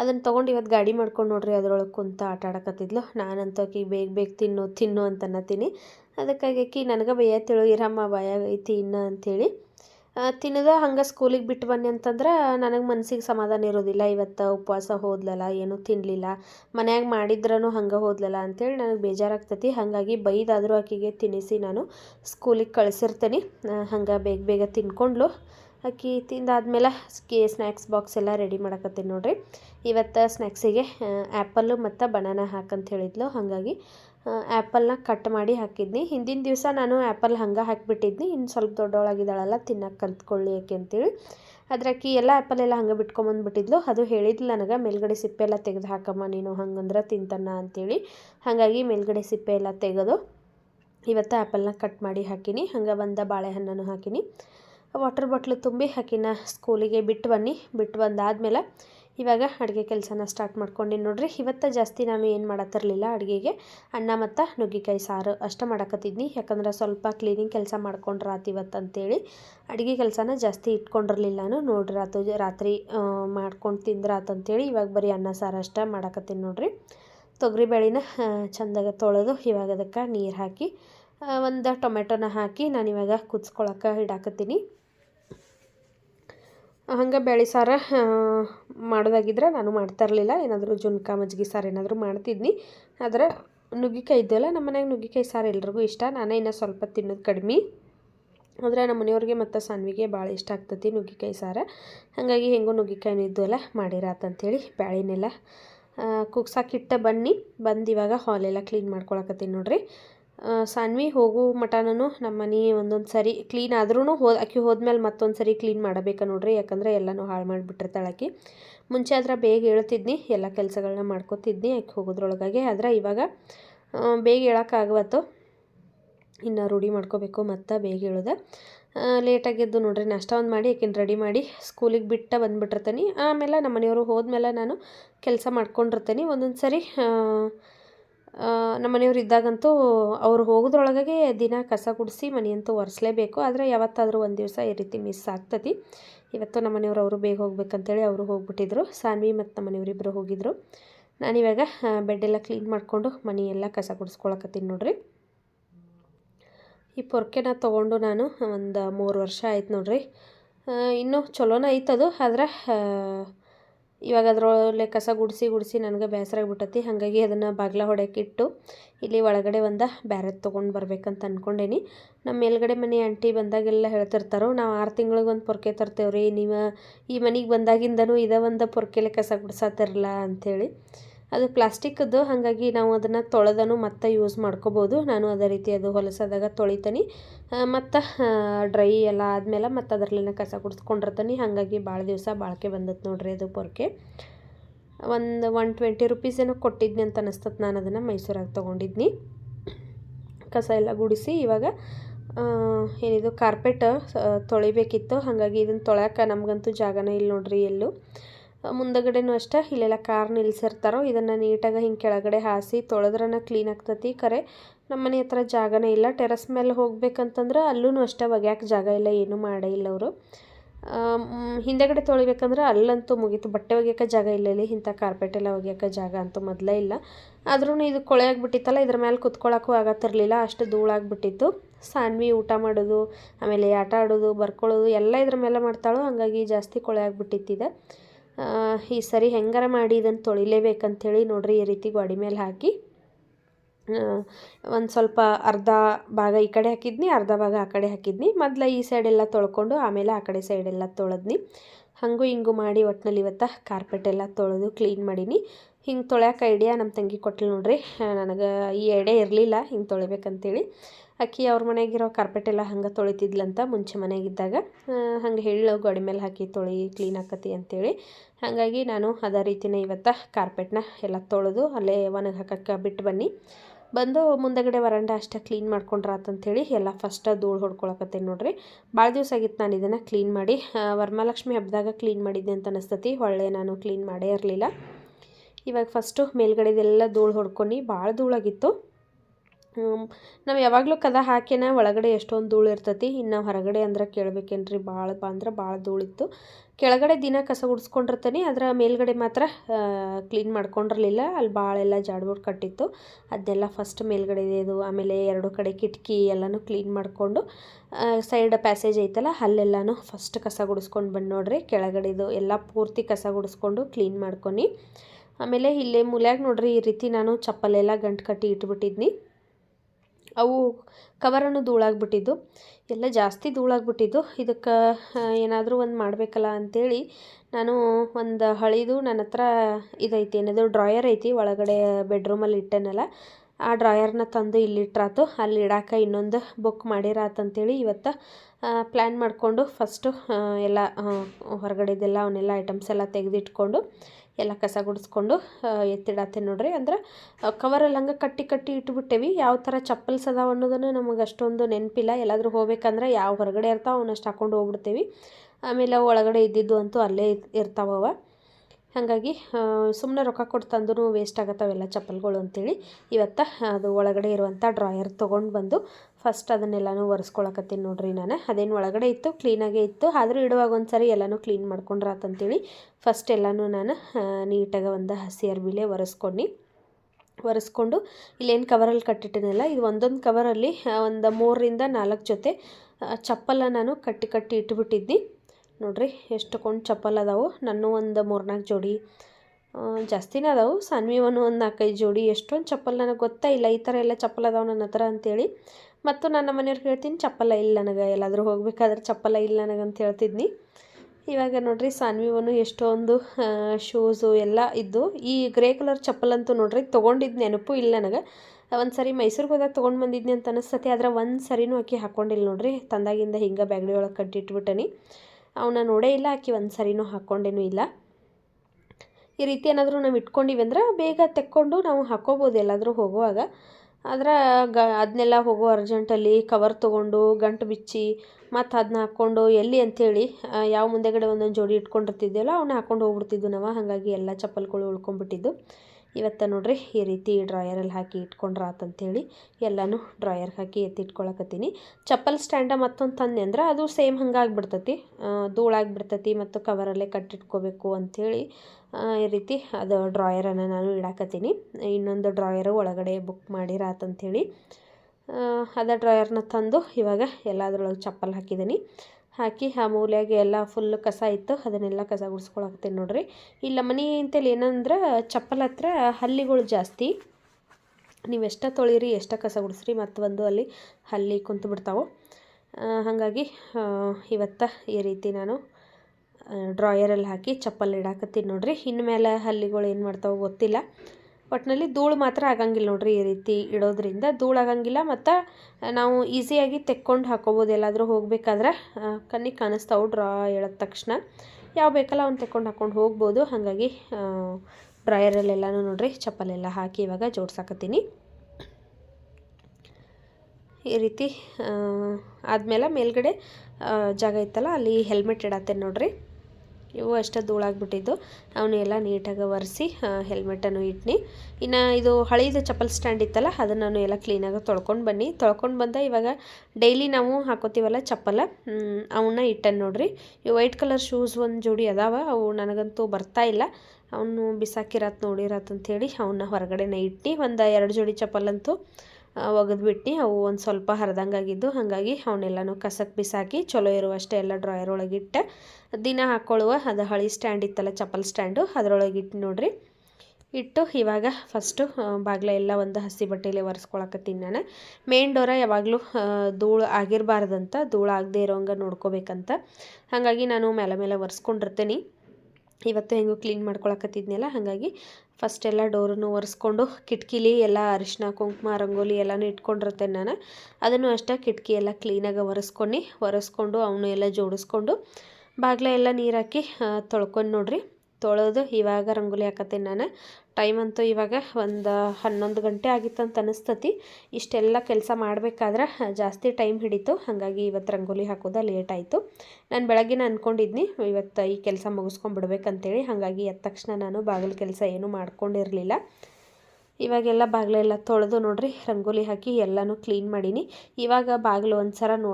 ಅದನ್ನು ತೊಗೊಂಡು ಇವತ್ತು ಗಾಡಿ ಮಾಡ್ಕೊಂಡು ನೋಡ್ರಿ ಅದರೊಳಗೆ ಕುಂತ ಆಟ ಆಡಕತ್ತಿದ್ಲು. ನಾನಂತೂ ಆಕಿ ಬೇಗ ಬೇಗ ತಿನ್ನು ತಿನ್ನು ಅಂತ ಅನ್ನತ್ತೀನಿ ಅದಕ್ಕಾಗಿ ಆಕಿ ನನಗೆ ಬೈಯತ್ತೇಳು ಇರಮ್ಮ ಬಾಯಾಗ ಐತಿ ಇನ್ನು ಅಂಥೇಳಿ ತಿನ್ನದ ಹಂಗೆ ಸ್ಕೂಲಿಗೆ ಬಿಟ್ಟು ಬನ್ನಿ ಅಂತಂದ್ರೆ ನನಗೆ ಮನ್ಸಿಗೆ ಸಮಾಧಾನ ಇರೋದಿಲ್ಲ. ಇವತ್ತು ಉಪವಾಸ ಹೋದ್ಲಲ್ಲ ಏನೂ ತಿನ್ನಲಿಲ್ಲ ಮನ್ಯಾಗ ಮಾಡಿದ್ರೂ ಹಂಗೆ ಹೋದ್ಲಲ್ಲ ಅಂಥೇಳಿ ನನಗೆ ಬೇಜಾರಾಗ್ತತಿ. ಹಾಗಾಗಿ ಬೈದಾದರೂ ಆಕಿಗೆ ತಿನ್ನಿಸಿ ನಾನು ಸ್ಕೂಲಿಗೆ ಕಳಿಸಿರ್ತೀನಿ. ಹಂಗೆ ಬೇಗ ಬೇಗ ತಿನ್ಕೊಂಡ್ಲು. ಅಕ್ಕಿ ತಿಂದಾದ್ಮೇಲೆ ಸ್ಕಿ ಸ್ನ್ಯಾಕ್ಸ್ ಬಾಕ್ಸ್ ಎಲ್ಲ ರೆಡಿ ಮಾಡಕತ್ತೀನಿ ನೋಡಿರಿ. ಇವತ್ತು ಸ್ನ್ಯಾಕ್ಸಿಗೆ ಆ್ಯಪಲ್ಲು ಮತ್ತು ಬನಾನ ಹಾಕಂತ ಹೇಳಿದ್ಲು. ಹಾಗಾಗಿ ಆ್ಯಪಲ್ನ ಕಟ್ ಮಾಡಿ ಹಾಕಿದ್ನಿ. ಹಿಂದಿನ ದಿವಸ ನಾನು ಆ್ಯಪಲ್ ಹಂಗೆ ಹಾಕಿಬಿಟ್ಟಿದ್ನಿ. ಇನ್ನು ಸ್ವಲ್ಪ ದೊಡ್ಡವಳಾಗಿದ್ದಾಳಲ್ಲ, ತಿನ್ನೋಕೆ ಕಲ್ತ್ಕೊಳ್ಳಿ ಯಾಕೆ ಅಂತೇಳಿ. ಅದ್ರ ಅಕ್ಕಿ ಎಲ್ಲ ಆ್ಯಪಲ್ ಎಲ್ಲ ಹಂಗೆ ಬಿಟ್ಕೊಂಬಂದ್ಬಿಟ್ಟಿದ್ಲು ಅದು ಹೇಳಿದ್ಲು ನನಗೆ, ಮೇಲ್ಗಡೆ ಸಿಪ್ಪೆ ಎಲ್ಲ ತೆಗೆದು ಹಾಕಮ್ಮ, ನೀನು ಹಂಗಂದ್ರೆ ತಿಂತಾನ ಅಂತೇಳಿ. ಹಾಗಾಗಿ ಮೇಲ್ಗಡೆ ಸಿಪ್ಪೆ ಎಲ್ಲ ತೆಗೆದು, ಇವತ್ತು ಆ್ಯಪಲ್ನ ಕಟ್ ಮಾಡಿ ಹಾಕಿನಿ. ಹಂಗೆ ಬಂದ ಬಾಳೆಹಣ್ಣನ್ನು ಹಾಕಿನಿ. ವಾಟರ್ ಬಾಟ್ಲು ತುಂಬಿ ಹಾಕಿನ ಸ್ಕೂಲಿಗೆ ಬಿಟ್ಟು ಬನ್ನಿ. ಬಿಟ್ಟು ಬಂದಾದಮೇಲೆ ಇವಾಗ ಅಡುಗೆ ಕೆಲಸನ ಸ್ಟಾರ್ಟ್ ಮಾಡ್ಕೊಂಡಿನಿ ನೋಡ್ರಿ. ಇವತ್ತು ಜಾಸ್ತಿ ನಾನು ಏನು ಮಾಡತ್ತಿರಲಿಲ್ಲ ಅಡುಗೆಗೆ. ಅನ್ನ ಮತ್ತು ನುಗ್ಗಿಕಾಯಿ ಸಾರು ಅಷ್ಟೇ ಮಾಡಕತ್ತಿದ್ನಿ. ಯಾಕಂದ್ರೆ ಸ್ವಲ್ಪ ಕ್ಲೀನಿಂಗ್ ಕೆಲಸ ಮಾಡ್ಕೊಂಡ್ರೆ ಆತು ಇವತ್ತು ಅಂತೇಳಿ ಅಡುಗೆ ಕೆಲಸನ ಜಾಸ್ತಿ ಇಟ್ಕೊಂಡಿರಲಿಲ್ಲ ನಾನು ನೋಡ್ರಿ ಆತು ರಾತ್ರಿ ಮಾಡ್ಕೊಂಡು ತಿಂದ್ರೆ ಆತಂತೇಳಿ ಇವಾಗ ಬರೀ ಅನ್ನ ಸಾರು ಅಷ್ಟೇ ಮಾಡಕತ್ತೀನಿ ನೋಡ್ರಿ. ತೊಗರಿಬೇಳೆನ ಚೆಂದಾಗ ತೊಳೆದು ಇವಾಗ ಅದಕ್ಕೆ ನೀರು ಹಾಕಿ ಒಂದು ಟೊಮೆಟೊನ ಹಾಕಿ ನಾನು ಇವಾಗ ಕುದಿಸ್ಕೊಳಕ್ಕೆ ಇಡಾಕತ್ತೀನಿ. ಹಂಗೆ ಬೇಳೆ ಸಾರು ಮಾಡೋದಾಗಿದ್ರೆ ನಾನು ಮಾಡ್ತಾ ಇರಲಿಲ್ಲ ಏನಾದರೂ ಜುನ್ಕ ಮಜ್ಜಿಗೆ ಸಾರು ಏನಾದರೂ ಮಾಡ್ತಿದ್ನಿ. ಆದರೆ ನುಗ್ಗಿಕಾಯಿ ಇದ್ದಲ್ಲ ನಮ್ಮ ಮನೆಯಾಗ ನುಗ್ಗಿಕಾಯಿ ಸಾರು ಎಲ್ರಿಗೂ ಇಷ್ಟ. ನಾನೇ ಇನ್ನೂ ಸ್ವಲ್ಪ ತಿನ್ನೋದು ಕಡಿಮೆ. ಆದರೆ ನಮ್ಮ ಮನೆಯವ್ರಿಗೆ ಮತ್ತು ಸಾನ್ವಿಗೆ ಭಾಳ ಇಷ್ಟ ಆಗ್ತೈತಿ ನುಗ್ಗಿಕಾಯಿ ಸಾರು. ಹಾಗಾಗಿ ಹೆಂಗೂ ನುಗ್ಗಿಕಾಯಿನೂ ಇದ್ದಲ್ಲ ಮಾಡಿರಾತಂಥೇಳಿ ಬ್ಯಾಳಿನೆಲ್ಲ ಕುಗ್ಸಾಕಿಟ್ಟ ಬನ್ನಿ. ಬಂದು ಇವಾಗ ಹಾಲೆಲ್ಲ ಕ್ಲೀನ್ ಮಾಡ್ಕೊಳಕತ್ತೀನಿ ನೋಡ್ರಿ. ಸಾನ್ವಿ, ಹೋಗೋ ಮಟನೂ ನಮ್ಮ ಮನೆ ಒಂದೊಂದು ಸರಿ ಕ್ಲೀನ್ ಆದ್ರೂ ಹೋದ ಅಕ್ಕಿ ಹೋದ್ಮೇಲೆ ಮತ್ತೊಂದು ಸರಿ ಕ್ಲೀನ್ ಮಾಡಬೇಕಾ ನೋಡ್ರಿ, ಯಾಕಂದ್ರೆ ಎಲ್ಲನೂ ಹಾಳು ಮಾಡಿಬಿಟ್ಟಿರ್ತಾಳೆ ಆಕಿ ಮುಂಚೆ ಆದ್ರೆ ಬೇಗ ಹೇಳ್ತಿದ್ನಿ ಎಲ್ಲ ಕೆಲಸಗಳನ್ನ ಮಾಡ್ಕೊತಿದ್ನಿ ಆಕೆ ಹೋಗೋದ್ರೊಳಗಾಗಿ. ಆದ್ರೆ ಇವಾಗ ಬೇಗ ಹೇಳೋಕ್ಕಾಗವತ್ತು ಇನ್ನು ರೂಢಿ ಮಾಡ್ಕೋಬೇಕು ಮತ್ತು ಬೇಗ ಹೇಳೋದು ಲೇಟಾಗಿದ್ದು ನೋಡ್ರಿ, ನಾಷ್ಟ ಒಂದು ಮಾಡಿ ಆಕಿನ ರೆಡಿ ಮಾಡಿ ಸ್ಕೂಲಿಗೆ ಬಿಟ್ಟ ಬಂದುಬಿಟ್ಟಿರ್ತೀನಿ. ಆಮೇಲೆ ನಮ್ಮ ಮನೆಯವರು ಹೋದ್ಮೇಲೆ ನಾನು ಕೆಲಸ ಮಾಡ್ಕೊಂಡಿರ್ತೀನಿ. ಒಂದೊಂದು ಸರಿ ನಮ್ಮ ಮನೆಯವ್ರು ಇದ್ದಾಗಂತೂ ಅವ್ರು ಹೋಗೋದ್ರೊಳಗೆ ದಿನ ಕಸ ಗುಡಿಸಿ ಮನೆಯಂತೂ ಒರೆಸ್ಲೇಬೇಕು. ಆದರೆ ಯಾವತ್ತಾದರೂ ಒಂದು ದಿವಸ ಈ ರೀತಿ ಮಿಸ್ ಆಗ್ತತಿ. ಇವತ್ತು ನಮ್ಮ ಮನೆಯವರು ಅವರು ಬೇಗ ಹೋಗ್ಬೇಕಂತೇಳಿ ಅವರು ಹೋಗ್ಬಿಟ್ಟಿದ್ರು. ಸಾನ್ವಿ ಮತ್ತು ನಮ್ಮ ಮನೆಯವರಿಬ್ಬರು ಹೋಗಿದ್ರು. ನಾನಿವಾಗ ಬೆಡ್ಡೆಲ್ಲ ಕ್ಲೀನ್ ಮಾಡಿಕೊಂಡು ಮನೆಯೆಲ್ಲ ಕಸ ಗುಡಿಸ್ಕೊಳಕತ್ತೀನಿ ನೋಡ್ರಿ. ಈ ಪೊರ್ಕೆನ ತೊಗೊಂಡು ನಾನು ಒಂದು ಮೂರು ವರ್ಷ ಆಯ್ತು ನೋಡ್ರಿ. ಇನ್ನೂ ಚಲೋನ ಐತದು ಆದ್ರೆ ಇವಾಗ ಅದರೊಳಗೆ ಕಸ ಗುಡಿಸಿ ಗುಡಿಸಿ ನನಗೆ ಬೇಸರ ಆಗಿಬಿಟ್ಟತಿ. ಹಾಗಾಗಿ ಅದನ್ನು ಬಾಗ್ಲ ಹೊಡೆಯೋಕ್ಕಿಟ್ಟು ಇಲ್ಲಿ ಒಳಗಡೆ ಒಂದು ಬ್ಯಾರೆದು ತೊಗೊಂಡು ಬರ್ಬೇಕಂತ ಅಂದ್ಕೊಂಡೇನಿ ನಮ್ಮ ಮೇಲ್ಗಡೆ ಮನೆ ಆಂಟಿ ಬಂದಾಗೆಲ್ಲ ಹೇಳ್ತಿರ್ತಾರೋ, ನಾವು ಆರು ತಿಂಗಳಿಗೆ ಒಂದು ಪೊರ್ಕೆ ತರ್ತೇವ್ರಿ, ನೀವು ಈ ಮನೆಗೆ ಬಂದಾಗಿಂದನೂ ಇದೇ ಒಂದು ಪೊರ್ಕೆಲೆ ಕಸ ಗುಡ್ಸಾತಿರಲ್ಲ ಅಂಥೇಳಿ ಅದು ಪ್ಲಾಸ್ಟಿಕ್ದು, ಹಾಗಾಗಿ ನಾವು ಅದನ್ನು ತೊಳೆದನು ಮತ್ತೆ ಯೂಸ್ ಮಾಡ್ಕೋಬೋದು. ನಾನು ಅದೇ ರೀತಿ ಅದು ಹೊಲಸದಾಗ ತೊಳಿತೀನಿ. ಮತ್ತು ಡ್ರೈ ಎಲ್ಲ ಆದಮೇಲೆ ಮತ್ತು ಅದರಲ್ಲಿನ ಕಸ ಗುಡಿಸ್ಕೊಂಡಿರ್ತೀನಿ. ಹಾಗಾಗಿ ಭಾಳ ದಿವಸ ಬಾಳಿಕೆ ಬಂದತ್ತು ನೋಡ್ರಿ ಅದು ಪೊರ್ಕೆ. ಒಂದು ಒನ್ ಟ್ವೆಂಟಿ ರುಪೀಸ್ ಏನೋ ಕೊಟ್ಟಿದ್ನಿ ಅಂತ ಅನಿಸ್ತದೆ ನಾನು ಅದನ್ನು ಮೈಸೂರಾಗ ತೊಗೊಂಡಿದ್ನಿ. ಕಸ ಎಲ್ಲ ಗುಡಿಸಿ ಇವಾಗ ಏನಿದು ಕಾರ್ಪೆಟ್ ತೊಳಿಬೇಕಿತ್ತು. ಹಾಗಾಗಿ ಇದನ್ನು ತೊಳ್ಯಾಕ ನಮಗಂತೂ ಜಾಗನೇ ಇಲ್ಲ ನೋಡ್ರಿ ಎಲ್ಲೂ. ಮುಂದಗಡೆನೂ ಅಷ್ಟೇ. ಇಲ್ಲೆಲ್ಲ ಕಾರ್ ನಿಲ್ಲಿಸಿರ್ತಾರೋ ಇದನ್ನು ನೀಟಾಗಿ ಹಿಂಗೆ ಕೆಳಗಡೆ ಹಾಸಿ ತೊಳೆದ್ರನ ಕ್ಲೀನ್ ಆಗ್ತತಿ. ಕರೆ ನಮ್ಮ ಮನೆ ಹತ್ರ ಜಾಗನೇ ಇಲ್ಲ. ಟೆರಸ್ ಮೇಲೆ ಹೋಗ್ಬೇಕಂತಂದ್ರೆ ಅಲ್ಲೂ ಅಷ್ಟೇ ಒಗ್ಯಾಕೆ ಜಾಗ ಇಲ್ಲ, ಏನೂ ಮಾಡೇ ಇಲ್ಲ ಅವರು. ಹಿಂದೆಗಡೆ ತೊಳಿಬೇಕಂದ್ರೆ ಅಲ್ಲಂತೂ ಮುಗೀತು. ಬಟ್ಟೆ ಒಗ್ಯಕ್ಕೆ ಜಾಗ ಇಲ್ಲ ಇಲ್ಲಿ. ಇಂಥ ಕಾರ್ಪೆಟ್ ಎಲ್ಲ ಒಗ್ಯಕ್ಕೆ ಜಾಗ ಅಂತೂ ಮೊದಲೇ ಇಲ್ಲ. ಆದ್ರೂ ಇದು ಕೊಳೆ ಆಗಿಬಿಟ್ಟಿತ್ತಲ್ಲ, ಇದ್ರ ಮೇಲೆ ಕುತ್ಕೊಳ್ಳೋಕ್ಕೂ ಆಗತ್ತಿರಲಿಲ್ಲ. ಅಷ್ಟು ಧೂಳಾಗ್ಬಿಟ್ಟಿತ್ತು ಸಾನ್ವಿ ಊಟ ಮಾಡೋದು, ಆಮೇಲೆ ಆಟ ಆಡೋದು, ಬರ್ಕೊಳ್ಳೋದು, ಎಲ್ಲ ಇದ್ರ ಮೇಲೆ ಮಾಡ್ತಾಳೋ, ಹಾಗಾಗಿ ಜಾಸ್ತಿ ಕೊಳೆ ಆಗಿಬಿಟ್ಟಿತ್ತಿದೆ ಈ ಸರಿ ಹೆಂಗಾರ ಮಾಡಿ ಇದನ್ನು ತೊಳಿಲೇಬೇಕಂಥೇಳಿ ನೋಡ್ರಿ, ಈ ರೀತಿ ಗೋಡಿ ಮೇಲೆ ಹಾಕಿ. ಒಂದು ಸ್ವಲ್ಪ ಅರ್ಧ ಭಾಗ ಈ ಕಡೆ ಹಾಕಿದ್ನಿ, ಅರ್ಧ ಭಾಗ ಆ ಕಡೆ ಹಾಕಿದ್ನಿ. ಮೊದಲು ಈ ಸೈಡೆಲ್ಲ ತೊಳ್ಕೊಂಡು ಆಮೇಲೆ ಆ ಕಡೆ ಸೈಡೆಲ್ಲ ತೊಳೆದ್ನಿ. ಹಾಗೂ ಹಿಂಗೂ ಮಾಡಿ ಒಟ್ಟಿನಲ್ಲಿ ಇವತ್ತು ಕಾರ್ಪೆಟ್ ಎಲ್ಲ ತೊಳೆದು ಕ್ಲೀನ್ ಮಾಡೀನಿ. ಹಿಂಗೆ ತೊಳ್ಯಾಕ ಐಡಿಯಾ ನಮ್ಮ ತಂಗಿ ಕೊಟ್ಟಲು ನೋಡ್ರಿ. ನನಗೆ ಈ ಐಡಿಯಾ ಇರಲಿಲ್ಲ, ಹಿಂಗೆ ತೊಳಿಬೇಕಂತೇಳಿ. ಅಕ್ಕಿ ಅವ್ರ ಮನೆಗಿರೋ ಕಾರ್ಪೆಟ್ ಎಲ್ಲ ಹಂಗೆ ತೊಳಿತಿದ್ಲಂತ ಮುಂಚೆ ಮನೆಗಿದ್ದಾಗ ಹಂಗೆ ಹೇಳು ಗೋಡೆ ಮೇಲೆ ಹಾಕಿ ತೊಳಿ ಕ್ಲೀನ್ ಆಕತಿ ಅಂತೇಳಿ. ಹಾಗಾಗಿ ನಾನು ಅದೇ ರೀತಿನೇ ಇವತ್ತು ಕಾರ್ಪೆಟ್ನ ಎಲ್ಲ ತೊಳೆದು ಅಲ್ಲೇ ಒಣಗಿ ಹಾಕಕ್ಕೆ ಬಿಟ್ಟು ಬನ್ನಿ. ಬಂದು ಮುಂದಗಡೆ ವರಂಡ ಅಷ್ಟೇ ಕ್ಲೀನ್ ಮಾಡ್ಕೊಂಡ್ರಾತಂಥೇಳಿ ಎಲ್ಲ ಫಸ್ಟ್ ಧೂಳು ಹೊಡ್ಕೊಳಕತ್ತೇನೆ ನೋಡ್ರಿ. ಭಾಳ ದಿವಸ ಆಗಿತ್ತು ನಾನು ಇದನ್ನು ಕ್ಲೀನ್ ಮಾಡಿ. ವರಮಹಾಲಕ್ಷ್ಮಿ ಹಬ್ಬದಾಗ ಕ್ಲೀನ್ ಮಾಡಿದ್ದೆ ಅಂತ ಅನಿಸ್ತತಿ. ಹೊಳ್ಳೆ ನಾನು ಕ್ಲೀನ್ ಮಾಡೇ ಇರಲಿಲ್ಲ. ಇವಾಗ ಫಸ್ಟು ಮೇಲ್ಗಡೆದೆಲ್ಲ ಧೂಳು ಹೊಡ್ಕೊಂಡು ಭಾಳ ಧೂಳಾಗಿತ್ತು ನಾವು ಯಾವಾಗಲೂ ಕದ ಹಾಕಿನ ಒಳಗಡೆ ಎಷ್ಟೊಂದು ಧೂಳು ಇರ್ತೈತಿ. ಇನ್ನು ಹೊರಗಡೆ ಅಂದ್ರೆ ಕೇಳ್ಬೇಕೇನ್ರಿ. ಭಾಳ ಅಂದ್ರೆ ಭಾಳ ಧೂಳಿತ್ತು ಕೆಳಗಡೆ ದಿನ ಕಸ ಗುಡಿಸ್ಕೊಂಡಿರ್ತೀನಿ. ಅದರ ಮೇಲ್ಗಡೆ ಮಾತ್ರ ಕ್ಲೀನ್ ಮಾಡ್ಕೊಂಡಿರಲಿಲ್ಲ. ಅಲ್ಲಿ ಭಾಳೆಲ್ಲ ಜಾಡ್ಬೋರ್ಡ್ ಕಟ್ಟಿತ್ತು. ಅದನ್ನೆಲ್ಲ ಫಸ್ಟ್ ಮೇಲ್ಗಡೆ ಇದು, ಆಮೇಲೆ ಎರಡು ಕಡೆ ಕಿಟಕಿ ಎಲ್ಲನೂ ಕ್ಲೀನ್ ಮಾಡಿಕೊಂಡು ಸೈಡ್ ಪ್ಯಾಸೇಜ್ ಐತಲ್ಲ, ಅಲ್ಲೆಲ್ಲನೂ ಫಸ್ಟ್ ಕಸ ಗುಡಿಸ್ಕೊಂಡು ಬಂದು ನೋಡ್ರಿ. ಕೆಳಗಡೆದು ಎಲ್ಲ ಪೂರ್ತಿ ಕಸ ಗುಡಿಸ್ಕೊಂಡು ಕ್ಲೀನ್ ಮಾಡ್ಕೊಂಡು ಆಮೇಲೆ ಇಲ್ಲೇ ಮೂಲ್ಯಾಗ ನೋಡ್ರಿ ಈ ರೀತಿ ನಾನು ಚಪ್ಪಲೆಲ್ಲ ಗಂಟು ಕಟ್ಟಿ ಇಟ್ಬಿಟ್ಟಿದ್ನಿ. ಅವು ಕವರನ್ನು ಧೂಳಾಗ್ಬಿಟ್ಟಿದ್ದು, ಎಲ್ಲ ಜಾಸ್ತಿ ಧೂಳಾಗ್ಬಿಟ್ಟಿದ್ದು. ಇದಕ್ಕೆ ಏನಾದರೂ ಒಂದು ಮಾಡಬೇಕಲ್ಲ ಅಂಥೇಳಿ ನಾನು ಒಂದು ಹಳಿದು ನನ್ನ ಹತ್ರ ಇದೈತಿ, ಏನದು ಡ್ರಾಯರ್ ಐತಿ ಒಳಗಡೆ ಬೆಡ್ರೂಮಲ್ಲಿ ಇಟ್ಟೆನಲ್ಲ, ಆ ಡ್ರಾಯರ್ನ ತಂದು ಇಲ್ಲಿಟ್ರಾತು. ಅಲ್ಲಿ ಇಡಾಕ ಇನ್ನೊಂದು ಬುಕ್ ಮಾಡಿರಾತಂತೇಳಿ ಇವತ್ತು ಪ್ಲ್ಯಾನ್ ಮಾಡಿಕೊಂಡು ಫಸ್ಟು ಎಲ್ಲ ಹೊರಗಡೆದೆಲ್ಲ ಅವನ್ನೆಲ್ಲ ಐಟಮ್ಸ್ ಎಲ್ಲ ತೆಗೆದಿಟ್ಕೊಂಡು ಎಲ್ಲ ಕಸ ಗುಡಿಸ್ಕೊಂಡು ಎತ್ತಿಡತ್ತೆ ನೋಡ್ರಿ. ಅಂದ್ರೆ ಕವರಲ್ಲಿ ಹಂಗೆ ಕಟ್ಟಿ ಕಟ್ಟಿ ಇಟ್ಬಿಟ್ಟೇವಿ. ಯಾವ ಥರ ಚಪ್ಪಲ್ಸ್ ಅದಾವ ಅನ್ನೋದನ್ನು ನಮಗೆ ಅಷ್ಟೊಂದು ನೆನಪಿಲ್ಲ. ಎಲ್ಲಾದರೂ ಹೋಗ್ಬೇಕಂದ್ರೆ ಯಾವ ಹೊರಗಡೆ ಇರ್ತಾವ ಅವನ್ನಷ್ಟು ಹಾಕೊಂಡು ಹೋಗ್ಬಿಡ್ತೇವಿ. ಆಮೇಲೆ ಒಳಗಡೆ ಇದ್ದಿದ್ದು ಅಂತೂ ಅಲ್ಲೇ ಇರ್ತಾವವ ಹಾಗಾಗಿ ಸುಮ್ಮನೆ ರೊಕ್ಕ ಕೊಟ್ಟು ತಂದೂ ವೇಸ್ಟ್ ಆಗತ್ತವೆಲ್ಲ ಚಪ್ಪಲ್ಗಳು ಅಂತೇಳಿ. ಇವತ್ತು ಅದು ಒಳಗಡೆ ಇರುವಂಥ ಡ್ರಾಯರ್ ತೊಗೊಂಡು ಬಂದು ಫಸ್ಟ್ ಅದನ್ನೆಲ್ಲನೂ ಒರೆಸ್ಕೊಳಕತ್ತೀನಿ ನೋಡ್ರಿ ನಾನು. ಅದೇನು ಒಳಗಡೆ ಇತ್ತು ಕ್ಲೀನಾಗೇ ಇತ್ತು. ಆದರೂ ಇಡುವಾಗ ಒಂದು ಸರಿ ಎಲ್ಲನೂ ಕ್ಲೀನ್ ಮಾಡ್ಕೊಂಡ್ರಾತಂತೇಳಿ ಫಸ್ಟ್ ಎಲ್ಲನೂ ನಾನು ನೀಟಾಗಿ ಒಂದು ಹಸಿ ಅರ್ಬಿಲೆ ಒರೆಸ್ಕೊಂಡು. ಒರೆಸ್ಕೊಂಡು ಇಲ್ಲೇನು ಕವರಲ್ಲಿ ಕಟ್ಟಿಟ್ಟಿನಲ್ಲ, ಇದು ಒಂದೊಂದು ಕವರಲ್ಲಿ ಒಂದು ಮೂರರಿಂದ ನಾಲ್ಕು ಜೊತೆ ಚಪ್ಪಲ ನಾನು ಕಟ್ಟಿ ಕಟ್ಟಿ ಇಟ್ಬಿಟ್ಟಿದ್ನಿ ನೋಡ್ರಿ ಎಷ್ಟು ಕೊಂಡು ಚಪ್ಪಲ್ ಅದಾವು, ನನ್ನ ಒಂದು ಮೂರ್ನಾಲ್ಕು ಜೋಡಿ. ಜಾಸ್ತಿನೇ ಅದಾವು ಸಾನ್ವಿವನು ಒಂದು ನಾಲ್ಕೈದು ಜೋಡಿ. ಎಷ್ಟೊಂದು ಚಪ್ಪಲ್ ನನಗೆ ಗೊತ್ತಾ ಇಲ್ಲ, ಈ ಥರ ಎಲ್ಲ ಚಪ್ಪಲ್ ಅದಾವೆ ನನ್ನ ಹತ್ರ ಅಂತೇಳಿ. ಮತ್ತು ನನ್ನ ಮನೆಯವ್ರಿಗೆ ಹೇಳ್ತೀನಿ, ಚಪ್ಪಲ ಇಲ್ಲ ನನಗೆ, ಎಲ್ಲಾದರೂ ಹೋಗ್ಬೇಕಾದ್ರೆ ಚಪ್ಪಲ ಇಲ್ಲ ನನಗೆ ಅಂತ ಹೇಳ್ತಿದ್ನಿ. ಇವಾಗ ನೋಡ್ರಿ ಸಾನ್ವಿವನು ಎಷ್ಟೊಂದು ಶೂಸು ಎಲ್ಲ ಇದ್ದು, ಈ ಗ್ರೇ ಕಲರ್ ಚಪ್ಪಲ್ ಅಂತೂ ನೋಡ್ರಿ ತೊಗೊಂಡಿದ್ದು ನೆನಪು ಇಲ್ಲ ನನಗೆ. ಒಂದು ಸರಿ ಮೈಸೂರಿಗೆ ಹೋದಾಗ ತೊಗೊಂಡು ಬಂದಿದ್ನಿ ಅಂತ ಅನಿಸ್ತತಿ, ಆದ್ರೆ ಒಂದು ಸರಿನೂ ಅಕ್ಕಿ ಹಾಕ್ಕೊಂಡಿಲ್ಲ ನೋಡ್ರಿ, ತಂದಾಗಿಂದ ಹಿಂಗೆ ಬ್ಯಾಗ್ಡಿ ಒಳಗೆ ಕಟ್ಟಿಟ್ಬಿಟ್ಟನಿ. ಅವನ್ನ ನೋಡೇ ಇಲ್ಲ, ಆಕೆ ಒಂದು ಸರಿನೂ ಹಾಕ್ಕೊಂಡೇನೂ ಇಲ್ಲ. ಈ ರೀತಿ ಏನಾದರೂ ನಾವು ಇಟ್ಕೊಂಡಿವಿ ಅಂದ್ರೆ ಬೇಗ ತೆಕ್ಕೊಂಡು ನಾವು ಹಾಕ್ಕೋಬೋದು ಎಲ್ಲಾದರೂ ಹೋಗುವಾಗ. ಆದ್ರೆ ಗ ಅದನ್ನೆಲ್ಲ ಹೋಗೋ ಅರ್ಜೆಂಟಲ್ಲಿ ಕವರ್ ತೊಗೊಂಡು, ಗಂಟು ಬಿಚ್ಚಿ, ಮತ್ತು ಅದನ್ನ ಹಾಕ್ಕೊಂಡು ಎಲ್ಲಿ ಅಂಥೇಳಿ ಯಾವ ಮುಂದೆಗಡೆ ಒಂದೊಂದು ಜೋಡಿ ಇಟ್ಕೊಂಡಿರ್ತಿದ್ದೆಲ್ಲ ಅವನ್ನ ಹಾಕ್ಕೊಂಡು ಹೋಗ್ಬಿಡ್ತಿದ್ವು ನಾವು. ಹಾಗಾಗಿ ಎಲ್ಲ ಚಪ್ಪಲ್ಗಳು ಉಳ್ಕೊಂಡ್ಬಿಟ್ಟಿದ್ದು. ಇವತ್ತು ನೋಡ್ರಿ ಈ ರೀತಿ ಡ್ರಾಯರಲ್ಲಿ ಹಾಕಿ ಇಟ್ಕೊಂಡ್ರೆ ಆತಂಥೇಳಿ ಎಲ್ಲನೂ ಡ್ರಾಯರ್ ಹಾಕಿ ಎತ್ತಿಟ್ಕೊಳಕತ್ತೀನಿ. ಚಪ್ಪಲ್ ಸ್ಟ್ಯಾಂಡ ಮತ್ತೊಂದು ತಂದೆ ಅಂದ್ರೆ ಅದು ಸೇಮ್ ಹಂಗಾಗ್ಬಿಡ್ತತಿ. ಧೂಳಾಗ್ಬಿಡ್ತತಿ ಮತ್ತು ಕವರಲ್ಲೇ ಕಟ್ಟಿಟ್ಕೋಬೇಕು ಅಂಥೇಳಿ ಈ ರೀತಿ ಅದು ಡ್ರಾಯರನ್ನು ನಾನು ಇಡಾಕತ್ತೀನಿ. ಇನ್ನೊಂದು ಡ್ರಾಯರು ಒಳಗಡೆ ಬುಕ್ ಮಾಡಿರಾತಂಥೇಳಿ ಅದ ಡ್ರಾಯರ್ನ ತಂದು ಇವಾಗ ಎಲ್ಲದ್ರೊಳಗೆ ಚಪ್ಪಲ್ ಹಾಕಿದ್ದೀನಿ ಹಾಕಿ ಆ ಮೂಲೆಯಾಗೆ ಎಲ್ಲ ಫುಲ್ ಕಸ ಇತ್ತು. ಅದನ್ನೆಲ್ಲ ಕಸ ಗುಡಿಸ್ಕೊಳಕ್ತೀನಿ ನೋಡ್ರಿ. ಇಲ್ಲ, ಮನೆ ಅಂತೇಳಿ ಏನಂದ್ರೆ, ಚಪ್ಪಲ್ ಹತ್ರ ಹಲ್ಲಿಗಳು ಜಾಸ್ತಿ. ನೀವು ತೊಳಿರಿ, ಎಷ್ಟ ಕಸ ಗುಡಿಸ್ರಿ, ಮತ್ತು ಬಂದು ಅಲ್ಲಿ ಹಲ್ಲಿ ಕುಂತು ಬಿಡ್ತಾವೆ. ಹಾಗಾಗಿ ಇವತ್ತು ಈ ರೀತಿ ನಾನು ಡ್ರಾಯರಲ್ಲಿ ಹಾಕಿ ಚಪ್ಪಲ್ ಇಡಾಕತ್ತೀನಿ ನೋಡ್ರಿ. ಇನ್ಮೇಲೆ ಹಲ್ಲಿಗಳು ಏನು ಮಾಡ್ತಾವೆ ಗೊತ್ತಿಲ್ಲ. ಒಟ್ಟಿನಲ್ಲಿ ಧೂಳು ಮಾತ್ರ ಆಗಂಗಿಲ್ಲ ನೋಡ್ರಿ ಈ ರೀತಿ ಇಡೋದ್ರಿಂದ. ಧೂಳು ಆಗಂಗಿಲ್ಲ ಮತ್ತು ನಾವು ಈಸಿಯಾಗಿ ತೆಕ್ಕೊಂಡು ಹಾಕೋಬೋದು. ಎಲ್ಲಾದರೂ ಹೋಗಬೇಕಾದ್ರೆ ಕಣ್ಣಿಗೆ ಕಾಣಿಸ್ತಾವೆ ಡ್ರಾ ಹೇಳಿದ ತಕ್ಷಣ. ಯಾವ ಬೇಕಲ್ಲ ಅವ್ನು ತೆಕ್ಕೊಂಡು ಹಾಕ್ಕೊಂಡು ಹೋಗ್ಬೋದು. ಹಾಗಾಗಿ ಡ್ರಾಯರಲ್ಲೆಲ್ಲನೂ ನೋಡ್ರಿ, ಚಪ್ಪಲೆಲ್ಲ ಹಾಕಿ ಇವಾಗ ಜೋಡ್ಸಾಕತ್ತೀನಿ. ಈ ರೀತಿ ಆದಮೇಲೆ ಮೇಲ್ಗಡೆ ಜಾಗ ಇತ್ತಲ್ಲ, ಅಲ್ಲಿ ಹೆಲ್ಮೆಟ್ ಇಡತ್ತೆ ನೋಡ್ರಿ. ಇವು ಅಷ್ಟೇ ಧೂಳಾಗ್ಬಿಟ್ಟಿದ್ದು. ಅವನ್ನೆಲ್ಲ ನೀಟಾಗಿ ಒರೆಸಿ ಹೆಲ್ಮೆಟನ್ನು ಇಟ್ನಿ. ಇನ್ನು ಇದು ಹಳೇದು ಚಪ್ಪಲ್ ಸ್ಟ್ಯಾಂಡ್ ಇತ್ತಲ್ಲ ಅದನ್ನು ನಾನು ಎಲ್ಲ ಕ್ಲೀನಾಗಿ ತೊಳ್ಕೊಂಡು ಬನ್ನಿ. ತೊಳ್ಕೊಂಡು ಬಂದ ಇವಾಗ ಡೈಲಿ ನಾವು ಹಾಕೋತೀವಲ್ಲ ಚಪ್ಪಲ ಅವನ್ನ ಇಟ್ಟನ್ ನೋಡ್ರಿ. ಈ ವೈಟ್ ಕಲರ್ ಶೂಸ್ ಒಂದು ಜೋಡಿ ಅದಾವ, ಅವು ನನಗಂತೂ ಬರ್ತಾ ಇಲ್ಲ. ಅವನು ಬಿಸಾಕಿರತ್ ನೋಡಿರತ್ ಅಂಥೇಳಿ ಅವನ್ನ ಹೊರಗಡೆನೇ ಇಟ್ಟು ಒಂದು ಎರಡು ಜೋಡಿ ಚಪ್ಪಲಂತೂ ಒಗೆದ್ಬಿಟ್ಟು ಅವು ಒಂದು ಸ್ವಲ್ಪ ಹರಿದಂಗಾಗಿದ್ದು, ಹಾಗಾಗಿ ಅವನ್ನೆಲ್ಲನೂ ಕಸಕ್ಕೆ ಬಿಸಾಕಿ ಚಲೋ ಇರುವಷ್ಟೇ ಎಲ್ಲ ಡ್ರಾಯರ್ ಒಳಗಿಟ್ಟು ದಿನ ಹಾಕ್ಕೊಳ್ಳುವ ಅದು ಹಳಿ ಸ್ಟ್ಯಾಂಡ್ ಇತ್ತಲ್ಲ, ಚಪ್ಪಲ್ ಸ್ಟ್ಯಾಂಡು ಅದರೊಳಗಿಟ್ಟು ನೋಡಿರಿ. ಇಟ್ಟು ಇವಾಗ ಫಸ್ಟು ಬಾಗಿಲ ಎಲ್ಲ ಒಂದು ಹಸಿ ಬಟ್ಟೆಯಲ್ಲಿ ಒರೆಸ್ಕೊಳಕತ್ತೀನಿ ನಾನು ಮೇನ್ ಡೋರ ಯಾವಾಗಲೂ ಧೂಳು ಆಗಿರಬಾರ್ದಂತ, ಧೂಳು ಆಗದೆ ಇರೋಂಗೆ ನೋಡ್ಕೋಬೇಕಂತ. ಹಾಗಾಗಿ ನಾನು ಮೇಲೆ ಮೇಲೆ ಒರೆಸ್ಕೊಂಡಿರ್ತೀನಿ. ಇವತ್ತು ಹೆಂಗೂ ಕ್ಲೀನ್ ಮಾಡ್ಕೊಳಕತ್ತಿದ್ನಲ್ಲ, ಹಾಗಾಗಿ ಫಸ್ಟ್ ಎಲ್ಲ ಡೋರನ್ನು ಒರೆಸ್ಕೊಂಡು ಕಿಟಕಿಲಿ ಎಲ್ಲ ಅರಿಶಿನ ಕುಂಕುಮ, ರಂಗೋಲಿ ಎಲ್ಲನೂ ಇಟ್ಕೊಂಡಿರುತ್ತೆ ನಾನು. ಅದನ್ನು ಅಷ್ಟೇ ಕಿಟಕಿ ಎಲ್ಲ ಕ್ಲೀನಾಗಿ ಒರೆಸ್ಕೊಂಡು ಒರೆಸ್ಕೊಂಡು ಅವನು ಎಲ್ಲ ಜೋಡಿಸ್ಕೊಂಡು ಬಾಗಿಲ ಎಲ್ಲ ನೀರು ಹಾಕಿ ತೊಳ್ಕೊಂಡು ನೋಡ್ರಿ. ತೊಳೆದು ಇವಾಗ ರಂಗೋಲಿ ಹಾಕತ್ತೇನೆ ನಾನು. ಟೈಮ್ ಅಂತೂ ಇವಾಗ ಒಂದು ಹನ್ನೊಂದು ಗಂಟೆ ಆಗಿತ್ತು ಅಂತ ಅನಿಸ್ತತಿ. ಇಷ್ಟೆಲ್ಲ ಕೆಲಸ ಮಾಡಬೇಕಾದ್ರೆ ಜಾಸ್ತಿ ಟೈಮ್ ಹಿಡಿತು. ಹಾಗಾಗಿ ಇವತ್ತು ರಂಗೋಲಿ ಹಾಕೋದು ಲೇಟ್ ಆಯಿತು. ನಾನು ಬೆಳಗ್ಗೆನ ಅಂದ್ಕೊಂಡಿದ್ನಿ ಇವತ್ತು ಈ ಕೆಲಸ ಮುಗಿಸ್ಕೊಂಡ್ಬಿಡ್ಬೇಕಂತೇಳಿ. ಹಾಗಾಗಿ ಎದ್ದ ತಕ್ಷಣ ನಾನು ಬಾಗಿಲು ಕೆಲಸ ಏನೂ ಮಾಡ್ಕೊಂಡಿರಲಿಲ್ಲ. ಇವಾಗೆಲ್ಲ ಬಾಗಿಲೆಲ್ಲ ತೊಳೆದು ನೋಡ್ರಿ, ರಂಗೋಲಿ ಹಾಕಿ ಎಲ್ಲನೂ ಕ್ಲೀನ್ ಮಾಡೀನಿ. ಇವಾಗ ಬಾಗಿಲು ಒಂದು ಸಲ ನೋ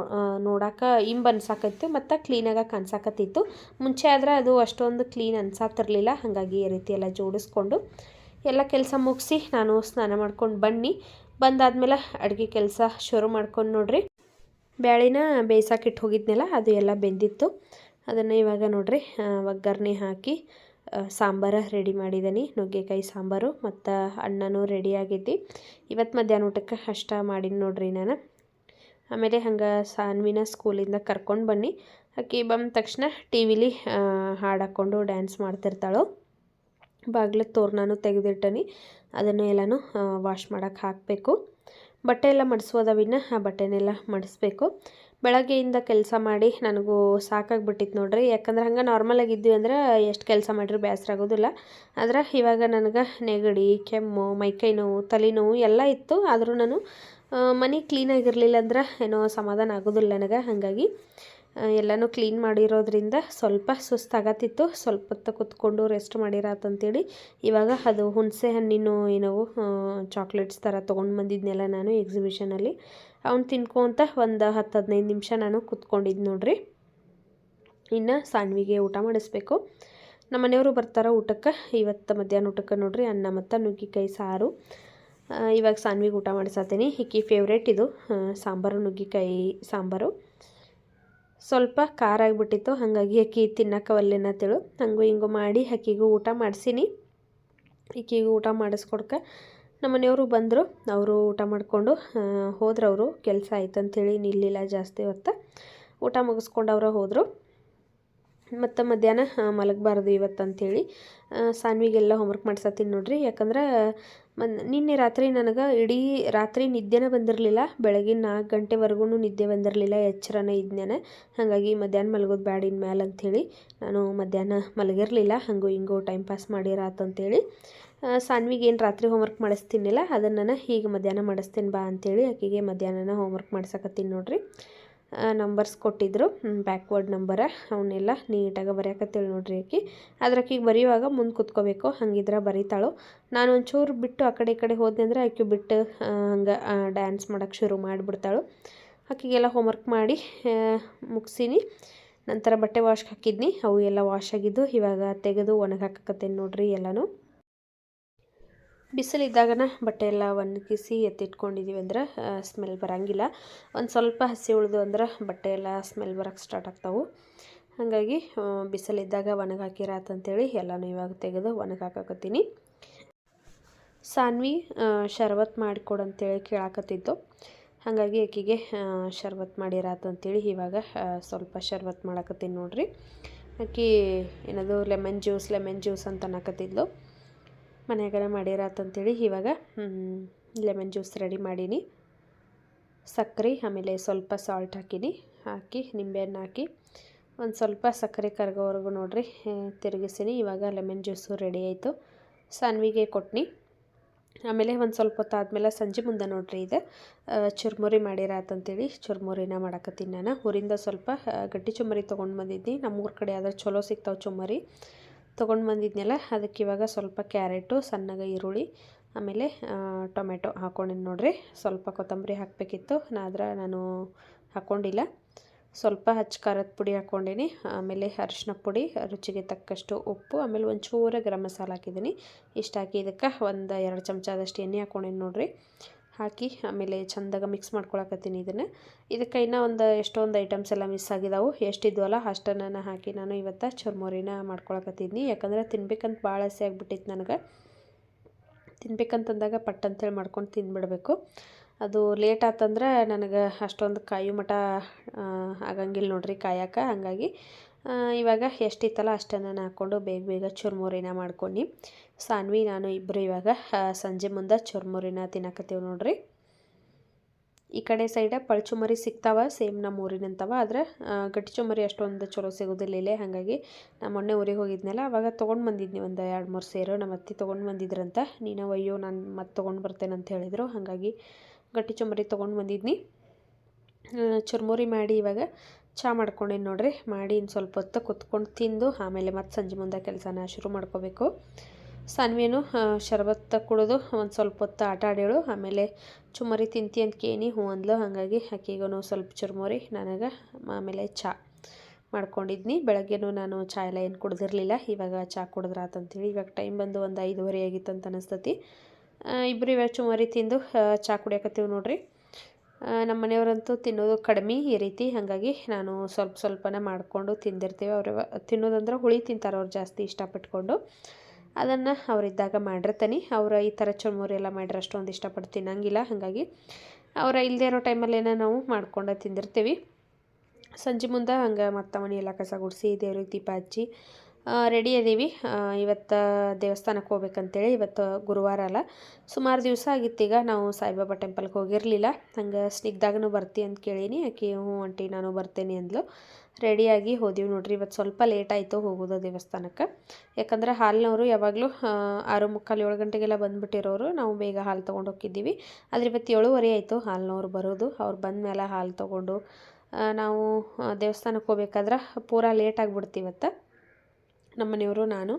ನೋಡೋಕೆ ಇಂಬ್ ಅನ್ಸಾಕತ್ತು ಮತ್ತು ಕ್ಲೀನಾಗಿ ಕಾಣಿಸಾಕತ್ತಿತ್ತು ಮುಂಚೆ ಆದರೆ ಅದು ಅಷ್ಟೊಂದು ಕ್ಲೀನ್ ಅನ್ಸಾತಿರಲಿಲ್ಲ, ಹಾಗಾಗಿ ಈ ರೀತಿ ಎಲ್ಲ ಜೋಡಿಸ್ಕೊಂಡು ಎಲ್ಲ ಕೆಲಸ ಮುಗಿಸಿ ನಾನು ಸ್ನಾನ ಮಾಡ್ಕೊಂಡು ಬನ್ನಿ. ಬಂದಾದ್ಮೇಲೆ ಅಡುಗೆ ಕೆಲಸ ಶುರು ಮಾಡ್ಕೊಂಡು ನೋಡ್ರಿ. ಬ್ಯಾಳಿನ ಬೇಯಿಸಾಕಿಟ್ಟು ಹೋಗಿದ್ನಲ್ಲ, ಅದು ಎಲ್ಲ ಬೆಂದಿತ್ತು. ಅದನ್ನು ಇವಾಗ ನೋಡ್ರಿ ಒಗ್ಗರಣೆ ಹಾಕಿ ಸಾಂಬಾರು ರೆಡಿ ಮಾಡಿದ್ದೀನಿ ನುಗ್ಗೆಕಾಯಿ ಸಾಂಬಾರು ಮತ್ತು ಅನ್ನನೂ ರೆಡಿ ಆಗೈತಿ ಇವತ್ತು ಮಧ್ಯಾಹ್ನ ಊಟಕ್ಕೆ ಅಷ್ಟ ಮಾಡೀನಿ ನೋಡ್ರಿ ನಾನು. ಆಮೇಲೆ ಹಂಗೆ ಸಾನ್ವಿನ ಸ್ಕೂಲಿಂದ ಕರ್ಕೊಂಡು ಬನ್ನಿ. ಆಕೆ ಬಂದ ತಕ್ಷಣ ಟಿ ವಿಲಿ ಹಾಡು ಡ್ಯಾನ್ಸ್ ಮಾಡ್ತಿರ್ತಾಳು. ಬಾಗಿಲು ತೋರಣನೂ ತೆಗೆದಿಟ್ಟನಿ. ಅದನ್ನು ಎಲ್ಲನೂ ವಾಶ್ ಮಾಡೋಕ್ಕೆ ಹಾಕಬೇಕು. ಬಟ್ಟೆ ಎಲ್ಲ ಮಡಿಸೋದವಿನ್ನ ಆ, ಬಟ್ಟೆನೆಲ್ಲ ಮಡಿಸ್ಬೇಕು. ಬೆಳಗ್ಗೆಯಿಂದ ಕೆಲಸ ಮಾಡಿ ನನಗೂ ಸಾಕಾಗ್ಬಿಟ್ಟಿತ್ತು ನೋಡ್ರಿ. ಯಾಕಂದ್ರೆ ಹಂಗೆ ನಾರ್ಮಲಾಗಿ ಇದ್ವಿ ಅಂದ್ರೆ ಎಷ್ಟು ಕೆಲಸ ಮಾಡಿದ್ರು ಬೇಸರ ಆಗೋದಿಲ್ಲ. ಆದ್ರೆ ಇವಾಗ ನನಗೆ ನೆಗಡಿ, ಕೆಮ್ಮು ಮೈಕೈ ನೋವು ತಲೆನೋವು ಎಲ್ಲ ಇತ್ತು. ಆದರೂ ನಾನು ಮನೆ ಕ್ಲೀನಾಗಿರಲಿಲ್ಲ ಅಂದ್ರೆ ಏನೋ ಸಮಾಧಾನ ಆಗೋದಿಲ್ಲ ನನಗೆ. ಹಾಗಾಗಿ ಎಲ್ಲನೂ ಕ್ಲೀನ್ ಮಾಡಿರೋದ್ರಿಂದ ಸ್ವಲ್ಪ ಸುಸ್ತಾಗತ್ತಿತ್ತು. ಸ್ವಲ್ಪ ಹೊತ್ತು ಕುತ್ಕೊಂಡು ರೆಸ್ಟ್ ಮಾಡಿರತ್ತಂತೇಳಿ ಇವಾಗ ಅದು ಹುಣಸೆ ಹಣ್ಣಿನ ಏನೋ ಚಾಕ್ಲೇಟ್ಸ್ ಥರ ತೊಗೊಂಡು ಬಂದಿದ್ನೆಲ್ಲ ನಾನು ಎಕ್ಸಿಬಿಷನಲ್ಲಿ ಅವ್ನು ತಿನ್ಕೊಂತ ಒಂದು ಹತ್ತು ಹದಿನೈದು ನಿಮಿಷ ನಾನು ಕುತ್ಕೊಂಡಿದ್ದು ನೋಡ್ರಿ. ಇನ್ನು ಸಾನ್ವಿಗೆ ಊಟ ಮಾಡಿಸ್ಬೇಕು. ನಮ್ಮ ಮನೆಯವರು ಬರ್ತಾರೆ ಊಟಕ್ಕೆ. ಇವತ್ತು ಮಧ್ಯಾಹ್ನ ಊಟಕ್ಕೆ ನೋಡ್ರಿ ಅನ್ನ ಮತ್ತು ನುಗ್ಗಿಕಾಯಿ ಸಾರು. ಇವಾಗ ಸಾನ್ವಿಗೆ ಊಟ ಮಾಡಿಸತ್ತೀನಿ ಹಿಕ್ಕಿ ಫೇವ್ರೇಟ್ ಇದು. ಸಾಂಬಾರು, ನುಗ್ಗಿಕಾಯಿ ಸಾಂಬಾರು. ಸ್ವಲ್ಪ ಖಾರ ಆಗಿಬಿಟ್ಟಿತ್ತು. ಹಾಗಾಗಿ ಅಕ್ಕಿ ತಿನ್ನೋಕ್ಕವಲ್ಲೇನ ತಿಳು ಹಂಗೂ ಹಿಂಗೂ ಮಾಡಿ ಅಕ್ಕಿಗೂ ಊಟ ಮಾಡಿಸೀನಿ. ಈಕಿಗೂ ಊಟ ಮಾಡಿಸ್ಕೊಡ್ಕ ನಮ್ಮ ಮನೆಯವರು ಬಂದರು, ಅವರು ಊಟ ಮಾಡಿಕೊಂಡು ಹೋದ್ರು ಅವರು ಕೆಲಸ ಆಯ್ತು ಅಂಥೇಳಿ ನಿಲ್ಲಿಲ್ಲ ಜಾಸ್ತಿ ಹೊತ್ತು. ಊಟ ಮುಗಿಸ್ಕೊಂಡು ಅವರು ಹೋದರು. ಮತ್ತು ಮಧ್ಯಾಹ್ನ ಮಲಗಬಾರ್ದು ಇವತ್ತು ಅಂಥೇಳಿ ಸಾನ್ವಿಗೆಲ್ಲ ಹೋಮ್ವರ್ಕ್ ಮಾಡ್ಸತ್ತೀನಿ ನೋಡ್ರಿ. ಯಾಕಂದ್ರೆ, ಮನ್, ನಿನ್ನೆ ರಾತ್ರಿ ನನಗೆ ಇಡೀ ರಾತ್ರಿ ನಿದ್ದೆನೇ ಬಂದಿರಲಿಲ್ಲ. ಬೆಳಗಿನ ನಾಲ್ಕು ಗಂಟೆವರೆಗೂ ನಿದ್ದೆ ಬಂದಿರಲಿಲ್ಲ. ಎಚ್ಚರನೇ ಇದ್ನೇನೆ. ಹಾಗಾಗಿ ಮಧ್ಯಾಹ್ನ ಮಲಗೋದು ಬ್ಯಾಡ ಇನ್ಮೇಲೆ ಅಂಥೇಳಿ ನಾನು ಮಧ್ಯಾಹ್ನ ಮಲಗಿರಲಿಲ್ಲ. ಹಾಗೂ ಹಿಂಗೂ ಟೈಮ್ ಪಾಸ್ ಮಾಡಿರಾತಂತೇಳಿ ಸಾನ್ವಿಗೆ ಏನು ರಾತ್ರಿ ಹೋಮ್ವರ್ಕ್ ಮಾಡಿಸ್ತೀನಿಲ್ಲ, ಅದನ್ನು ನಾನು ಹೀಗೆ ಮಧ್ಯಾಹ್ನ ಮಾಡಿಸ್ತೀನಿ ಬಾ ಅಂತೇಳಿ ಆಕೆಗೆ ಮಧ್ಯಾಹ್ನ ಹೋಮ್ವರ್ಕ್ ಮಾಡ್ಸಕತ್ತೀನಿ ನೋಡಿರಿ. ನಂಬರ್ಸ್ ಕೊಟ್ಟಿದ್ದರು ಬ್ಯಾಕ್ವರ್ಡ್ ನಂಬರ ಅವನ್ನೆಲ್ಲ ನೀಟಾಗಿ ಬರೆಯಕತ್ತೇಳಿ ನೋಡಿರಿ ಆಕೆ ಆದ್ರೆ ಆಕಿಗೆ ಬರೆಯುವಾಗ ಮುಂದೆ ಕುತ್ಕೋಬೇಕು, ಹಂಗಿದ್ರೆ ಬರೀತಾಳು. ನಾನು ಒಂಚೂರು ಬಿಟ್ಟು ಆ ಕಡೆ ಈ ಕಡೆ ಹೋದೆ ಅಂದರೆ ಆಕೆ ಬಿಟ್ಟು ಹಂಗೆ ಡ್ಯಾನ್ಸ್ ಮಾಡೋಕ್ಕೆ ಶುರು ಮಾಡಿಬಿಡ್ತಾಳು. ಆಕೆಗೆಲ್ಲ ಹೋಮ್ವರ್ಕ್ ಮಾಡಿ ಮುಗಿಸೀನಿ. ನಂತರ ಬಟ್ಟೆ ವಾಶ್ಗೆ ಹಾಕಿದ್ನಿ, ಅವು ಎಲ್ಲ ವಾಶ್ ಆಗಿದ್ದು ಇವಾಗ ತೆಗೆದು ಒಣಗಿ ನೋಡಿರಿ ನೋಡ್ರಿ ಎಲ್ಲನೂ. ಬಿಸಿಲಿದ್ದಾಗನ ಬಟ್ಟೆ ಎಲ್ಲ ಒಣಗಿಸಿ ಎತ್ತಿಟ್ಕೊಂಡಿದ್ದೀವಿ ಅಂದ್ರೆ ಸ್ಮೆಲ್ ಬರೋಂಗಿಲ್ಲ. ಒಂದು ಸ್ವಲ್ಪ ಹಸಿ ಉಳಿದು ಅಂದ್ರೆ ಬಟ್ಟೆ ಎಲ್ಲ ಸ್ಮೆಲ್ ಬರೋಕ್ಕೆ ಸ್ಟಾರ್ಟ್ ಆಗ್ತಾವೆ. ಹಾಗಾಗಿ ಬಿಸಿಲಿದ್ದಾಗ ಒಣಗಿ ಹಾಕಿರಾತಂತೇಳಿ ಎಲ್ಲನೂ ಇವಾಗ ತೆಗೆದು ಒಣಗಾಕತ್ತೀನಿ ಸಾನ್ವಿ ಶರ್ಬತ್ ಮಾಡಿಕೊಡು ಅಂತೇಳಿ ಕೇಳಾಕತ್ತಿದ್ದು. ಹಾಗಾಗಿ ಆಕೆಗೆ ಶರ್ಬತ್ ಮಾಡಿರಾತಂತೇಳಿ ಇವಾಗ ಸ್ವಲ್ಪ ಶರ್ಬತ್ ಮಾಡಾಕತ್ತೀನಿ ನೋಡಿರಿ. ಆಕೆ, ಏನದು, ಲೆಮನ್ ಜ್ಯೂಸ್ ಲೆಮನ್ ಜ್ಯೂಸ್ ಅಂತ ಅನ್ನಕತ್ತಿದ್ಲು. ಮನೆಯಾಗನ ಮಾಡಿರಾತಂತೇಳಿ ಇವಾಗ ಲೆಮನ್ ಜ್ಯೂಸ್ ರೆಡಿ ಮಾಡೀನಿ. ಸಕ್ಕರೆ, ಆಮೇಲೆ ಸ್ವಲ್ಪ ಸಾಲ್ಟ್ ಹಾಕೀನಿ. ಹಾಕಿ ನಿಂಬೆಹಣ್ಣು ಹಾಕಿ ಒಂದು ಸ್ವಲ್ಪ ಸಕ್ಕರೆ ಕರಗೋವರೆಗೂ ನೋಡ್ರಿ ತಿರುಗಿಸಿನಿ. ಇವಾಗ ಲೆಮನ್ ಜ್ಯೂಸು ರೆಡಿ ಆಯಿತು. ಸಾನ್ವಿಗೆ ಕೊಟ್ನಿ. ಆಮೇಲೆ ಒಂದು ಸ್ವಲ್ಪ ಹೊತ್ತಾದ್ಮೇಲೆ ಸಂಜೆ ಮುಂದೆ ನೋಡ್ರಿ ಇದು ಚುರ್ಮುರಿ ಮಾಡಿರತ್ತಂತೇಳಿ ಚುರ್ಮುರಿನ ಮಾಡಕತ್ತೀನಿ ನಾನು. ಊರಿಂದ ಸ್ವಲ್ಪ ಗಟ್ಟಿ ಚುಮ್ಮರಿ ತೊಗೊಂಡು ಬಂದಿದ್ದೀನಿ ನಮ್ಮೂರ ಕಡೆ ಆದ್ರೆ ಚಲೋ ಸಿಗ್ತಾವೆ ಚುಮ್ಮರಿ ತೊಗೊಂಡು ಬಂದಿದ್ನಲ್ಲ, ಅದಕ್ಕೆ ಇವಾಗ ಸ್ವಲ್ಪ ಕ್ಯಾರೆಟು, ಸಣ್ಣಗೆ ಈರುಳ್ಳಿ, ಆಮೇಲೆ ಟೊಮೆಟೊ ಹಾಕ್ಕೊಂಡಿದ್ದು ನೋಡಿರಿ. ಸ್ವಲ್ಪ ಕೊತ್ತಂಬರಿ ಹಾಕಬೇಕಿತ್ತು, ಆದ್ರೆ ನಾನು ಹಾಕ್ಕೊಂಡಿಲ್ಲ ಸ್ವಲ್ಪ ಹಚ್ಚ ಖಾರದ ಪುಡಿ ಹಾಕ್ಕೊಂಡೀನಿ ಆಮೇಲೆ ಅರಿಶಿನ ಪುಡಿ, ರುಚಿಗೆ ತಕ್ಕಷ್ಟು ಉಪ್ಪು, ಆಮೇಲೆ ಒಂಚೂರು ಗರಂ ಮಸಾಲ ಹಾಕಿದ್ದೀನಿ. ಇಷ್ಟು ಹಾಕಿ ಇದಕ್ಕೆ ಒಂದು ಎರಡು ಚಮಚದಷ್ಟು ಎಣ್ಣೆ ಹಾಕ್ಕೊಂಡಿನಿ ನೋಡ್ರಿ. ಹಾಕಿ ಆಮೇಲೆ ಚಂದಾಗ ಮಿಕ್ಸ್ ಮಾಡ್ಕೊಳಕತ್ತೀನಿ ಇದನ್ನು. ಇದಕ್ಕೆ ಇನ್ನೂ ಒಂದು ಎಷ್ಟೊಂದು ಐಟಮ್ಸ್ ಎಲ್ಲ ಮಿಸ್ ಆಗಿದಾವೆ. ಎಷ್ಟಿದ್ವಲ್ಲ ಅಷ್ಟನ್ನು ಹಾಕಿ ನಾನು ಇವತ್ತು ಚುರ್ಮುರಿನ ಮಾಡ್ಕೊಳಕತ್ತಿದ್ನಿ ಯಾಕಂದ್ರೆ ತಿನ್ಬೇಕಂತ ಭಾಳ ಆಸೆ ಆಗ್ಬಿಟ್ಟಿತ್ತು ನನಗೆ. ತಿನ್ಬೇಕಂತಂದಾಗ ಪಟ್ ಅಂತೇಳಿ ಮಾಡ್ಕೊಂಡು ತಿನ್ಬಿಡಬೇಕು ಅದು ಲೇಟ್ ಆತಂದ್ರೆ ನನಗೆ ಅಷ್ಟೊಂದು ಕಾಯಿ ಮಠ ಆಗಂಗಿಲ್ಲ ನೋಡ್ರಿ ಕಾಯಕ್ಕೆ ಹಾಗಾಗಿ ಇವಾಗ ಎಷ್ಟಿತ್ತಲ್ಲ ಅಷ್ಟನ್ನು ನಾನು ಹಾಕ್ಕೊಂಡು ಬೇಗ ಬೇಗ ಚುರ್ಮುರಿನ ಮಾಡ್ಕೊಂಡು ಸಾನ್ವಿ, ನಾನು ಇಬ್ಬರು ಇವಾಗ ಸಂಜೆ ಮುಂದೆ ಚುರ್ಮುರಿನ ತಿನ್ನಕತ್ತೀವಿ ನೋಡ್ರಿ. ಈ ಕಡೆ ಸೈಡ ಪಳಚುಮರಿ ಸಿಗ್ತಾವ ಸೇಮ್ ನಮ್ಮ ಊರಿನಂತವ, ಆದರೆ ಗಟ್ಟಿ ಚುಮರಿ ಅಷ್ಟೊಂದು ಚಲೋ ಸಿಗೋದಿಲ್ಲ ಇಲ್ಲೇ, ಹಾಗಾಗಿ ನಮ್ಮ ಮೊನ್ನೆ ಊರಿಗೆ ಹೋಗಿದ್ನಲ್ಲ, ಅವಾಗ ತೊಗೊಂಡು ಬಂದಿದ್ನಿ ಒಂದು ಎರಡು ಮೂರು ಸೇರು ನಮ್ಮ ಅತ್ತಿ ತೊಗೊಂಡು ಬಂದಿದ್ರಂತ, ನೀನು ಅಯ್ಯೋ ನಾನು ಮತ್ತೆ ತೊಗೊಂಡು ಬರ್ತೇನೆ ಅಂತ ಹೇಳಿದರು, ಹಾಗಾಗಿ ಗಟ್ಟಿ ಚುಮರಿ ತೊಗೊಂಡು ಬಂದಿದ್ನಿ. ಚುರ್ಮುರಿ ಮಾಡಿ ಇವಾಗ ಚಹಾ ಮಾಡ್ಕೊಂಡಿನಿ ನೋಡ್ರಿ, ಮಾಡಿ ಇನ್ನು ಸ್ವಲ್ಪ ಹೊತ್ತು ಕುತ್ಕೊಂಡು ತಿಂದು ಆಮೇಲೆ ಮತ್ತೆ ಸಂಜೆ ಮುಂದೆ ಕೆಲಸನ ಶುರು ಮಾಡ್ಕೋಬೇಕು. ಸನ್ವೇನು ಶರಬತ್ತ ಕುಡಿದು ಒಂದು ಸ್ವಲ್ಪ ಹೊತ್ತು ಆಟ ಆಡೇಳು ಆಮೇಲೆ ಚುಮರಿ ತಿಂತಿ ಅಂತ ಕೇನಿ ಹ್ಞೂ ಅಂದ್ಲು. ಹಾಗಾಗಿ ಆಕೆಗೂ ಸ್ವಲ್ಪ ಚುರುಮುರಿ, ನನಗೆ ಆಮೇಲೆ ಚಹಾ ಮಾಡ್ಕೊಂಡಿದ್ನಿ. ಬೆಳಗ್ಗೆನೂ ನಾನು ಚಹಾ ಎಲ್ಲ ಏನು ಕುಡ್ದಿರಲಿಲ್ಲ. ಇವಾಗ ಚಹಾ ಕುಡಿದ್ರಾತಂತೇಳಿ ಇವಾಗ ಟೈಮ್ ಬಂದು ಒಂದು ಐದುವರೆ ಆಗಿತ್ತು ಅಂತ ಅನಿಸ್ತತಿ ಇಬ್ಬರು ಇವಾಗ ಚುಮರಿ ತಿಂದು ಚಹಾ ಕುಡಿಯಕತ್ತೀವಿ ನೋಡ್ರಿ. ನಮ್ಮ ಮನೆಯವರಂತೂ ತಿನ್ನೋದು ಕಡಿಮೆ ಈ ರೀತಿ. ಹಾಗಾಗಿ ನಾನು ಸ್ವಲ್ಪ ಸ್ವಲ್ಪನೇ ಮಾಡಿಕೊಂಡು ತಿಂದಿರ್ತೀವಿ. ಅವ್ರ ತಿನ್ನೋದಂದ್ರೆ ಹುಳಿ ತಿಂತಾರೆ ಅವ್ರು ಜಾಸ್ತಿ ಇಷ್ಟಪಟ್ಕೊಂಡು. ಅದನ್ನು ಅವರಿದ್ದಾಗ ಮಾಡಿರ್ತೀನಿ. ಅವ್ರು ಈ ಥರ ಚುರುಮುರಿ ಎಲ್ಲ ಮಾಡಿದ್ರೆ ಅಷ್ಟೊಂದು ಇಷ್ಟಪಟ್ಟು ತಿನ್ನಂಗಿಲ್ಲ. ಹಾಗಾಗಿ ಅವರ ಇಲ್ಲದೆ ಇರೋ ಟೈಮಲ್ಲೇನೋ ನಾವು ಮಾಡ್ಕೊಂಡು ತಿಂದಿರ್ತೀವಿ. ಸಂಜೆ ಮುಂದೆ ಹಂಗೆ ಮತ್ತೆ ಮನೆ ಎಲ್ಲ ಕಸ ಗುಡಿಸಿ, ದೇವ್ರಿಗೆ ದೀಪ ಹಚ್ಚಿ ರೆಡಿ ಅದೀವಿ. ಇವತ್ತು ದೇವಸ್ಥಾನಕ್ಕೆ ಹೋಗ್ಬೇಕಂತೇಳಿ ಇವತ್ತು ಗುರುವಾರ ಅಲ್ಲ. ಸುಮಾರು ದಿವಸ ಆಗಿತ್ತೀಗ ನಾವು ಸಾಯಿಬಾಬಾ ಟೆಂಪಲ್ಗೆ ಹೋಗಿರಲಿಲ್ಲ. ಹಂಗೆ ಸ್ನಿಗ್ಧಾಗೂ ಬರ್ತಿ ಅಂತ ಕೇಳೀನಿ. ಆಕೆ, ಹ್ಞೂ ಆಂಟಿ, ನಾನು ಬರ್ತೇನೆ ಅಂದ್ಲು. ರೆಡಿಯಾಗಿ ಹೋದಿವಿ ನೋಡ್ರಿ. ಇವತ್ತು ಸ್ವಲ್ಪ ಲೇಟ್ ಆಯಿತು ಹೋಗೋದು ದೇವಸ್ಥಾನಕ್ಕೆ. ಯಾಕಂದ್ರೆ ಹಾಲಿನವರು ಯಾವಾಗಲೂ ಆರು ಮುಕ್ಕಾಲು ಏಳು ಗಂಟೆಗೆಲ್ಲ ಬಂದುಬಿಟ್ಟಿರೋರು. ನಾವು ಬೇಗ ಹಾಲು ತೊಗೊಂಡು ಹೋಗಿದ್ದೀವಿ. ಆದರೆ ಇವತ್ತು ಏಳುವರೆ ಆಯಿತು ಹಾಲಿನವ್ರು ಬರೋದು. ಅವ್ರು ಬಂದ ಮೇಲೆ ಹಾಲು ತೊಗೊಂಡು ನಾವು ದೇವಸ್ಥಾನಕ್ಕೆ ಹೋಗ್ಬೇಕಾದ್ರೆ ಪೂರಾ ಲೇಟ್ ಆಗಿಬಿಡ್ತೀವತ್ತು ನಮ್ಮ ಮನೆಯವರು ನಾನು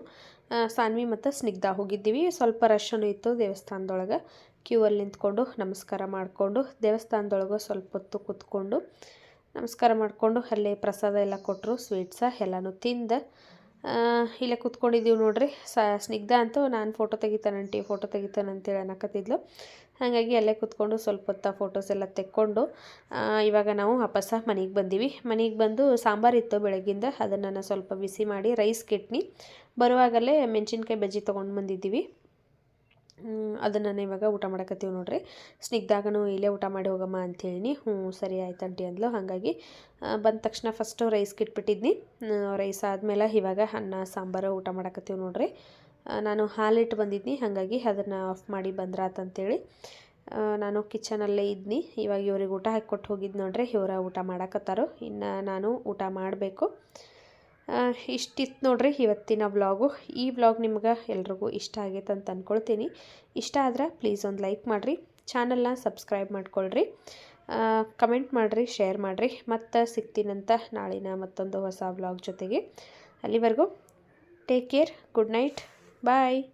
ಸಾನ್ವಿ ಮತ್ತು ಸ್ನಿಗ್ಧ ಹೋಗಿದ್ದೀವಿ. ಸ್ವಲ್ಪ ರಶ್ಶನು ಇತ್ತು ದೇವಸ್ಥಾನದೊಳಗೆ. ಕ್ಯೂ ಅಲ್ಲಿ ನಿಂತ್ಕೊಂಡು ನಮಸ್ಕಾರ ಮಾಡಿಕೊಂಡು, ದೇವಸ್ಥಾನದೊಳಗೆ ಸ್ವಲ್ಪ ಹೊತ್ತು ಕೂತ್ಕೊಂಡು ನಮಸ್ಕಾರ ಮಾಡಿಕೊಂಡು ಅಲ್ಲೇ ಪ್ರಸಾದ ಎಲ್ಲ ಕೊಟ್ಟರು ಸ್ವೀಟ್ಸ ಎಲ್ಲನೂ ತಿಂದು ಇಲ್ಲೇ ಕೂತ್ಕೊಂಡಿದ್ದೀವಿ ನೋಡ್ರಿ. ಸ, ಸ್ನಿಗ್ಧ ಅಂತೂ ನಾನು ಫೋಟೋ ತೆಗಿತಾನಂಟಿ ಫೋಟೋ ತೆಗಿತಾನಂತೇಳಿ ಅನ್ನಕತ್ತಿದ್ಲು ಹಾಗಾಗಿ ಅಲ್ಲೇ ಕೂತ್ಕೊಂಡು ಸ್ವಲ್ಪ ಹೊತ್ತ ಫೋಟೋಸ್ ಎಲ್ಲ ತೆಕ್ಕೊಂಡು ಇವಾಗ ನಾವು ವಾಪಸ್ಸ ಮನೆಗೆ ಬಂದೀವಿ. ಮನೆಗೆ ಬಂದು ಸಾಂಬಾರಿತ್ತು ಬೆಳಗ್ಗಿಂದ ಅದನ್ನು ನಾನು ಸ್ವಲ್ಪ ಬಿಸಿ ಮಾಡಿ ರೈಸ್ ಕೆಟ್ನಿ ಬರುವಾಗಲೇ ಮೆಣಸಿನ್ಕಾಯಿ ಬಜ್ಜಿ ತೊಗೊಂಡು ಬಂದಿದ್ದೀವಿ. ಅದನ್ನು ನಾನು ಇವಾಗ ಊಟ ಮಾಡಕತ್ತೀವಿ ನೋಡ್ರಿ. ಸ್ನಿಗ್ಧಾಗನು ಇಲ್ಲೇ ಊಟ ಮಾಡಿ ಹೋಗಮ್ಮ ಅಂಥೇಳಿ ಹ್ಞೂ ಸರಿ ಆಯ್ತು ಆಂಟಿ ಅಂದ್ಲು. ಹಾಗಾಗಿ ಬಂದ ತಕ್ಷಣ ಫಸ್ಟು ರೈಸ್ ಇಟ್ಬಿಟ್ಟಿದ್ನಿ ರೈಸ್ ಆದಮೇಲೆ ಇವಾಗ ಅನ್ನ, ಸಾಂಬಾರು ಊಟ ಮಾಡಕತ್ತೀವಿ ನೋಡ್ರಿ. ನಾನು ಹಾಲಿಟ್ಟು ಬಂದಿದ್ನಿ, ಹಾಗಾಗಿ ಅದನ್ನು ಆಫ್ ಮಾಡಿ ಬಂದ್ರಾತಂತೇಳಿ ನಾನು ಕಿಚನಲ್ಲೇ ಇದ್ನಿ. ಇವಾಗ ಇವ್ರಿಗೆ ಊಟ ಹಾಕಿ ಕೊಟ್ಟು ಹೋಗಿದ್ದು ನೋಡ್ರಿ ಇವರ ಊಟ ಮಾಡಕತ್ತಾರೋ. ಇನ್ನು ನಾನು ಊಟ ಮಾಡಬೇಕು. ಇಷ್ಟಿತ್ತು ನೋಡ್ರಿ ಇವತ್ತಿನ ವ್ಲಾಗು ಈ ವ್ಲಾಗ್ ನಿಮ್ಗೆ ಎಲ್ರಿಗೂ ಇಷ್ಟ ಆಗೈತೆ ಅಂತ ಅಂದ್ಕೊಳ್ತೀನಿ ಇಷ್ಟ ಆದ್ರೆ ಪ್ಲೀಸ್ ಒಂದು ಲೈಕ್ ಮಾಡಿರಿ. ಚಾನಲ್ನ ಸಬ್ಸ್ಕ್ರೈಬ್ ಮಾಡ್ಕೊಳ್ರಿ. ಕಮೆಂಟ್ ಮಾಡಿರಿ ಶೇರ್ ಮಾಡಿರಿ. ಮತ್ತು ಸಿಗ್ತೀನಂತ ನಾಳಿನ ಮತ್ತೊಂದು ಹೊಸ ವ್ಲಾಗ್ ಜೊತೆಗೆ. ಅಲ್ಲಿವರೆಗೂ take care good night Bye.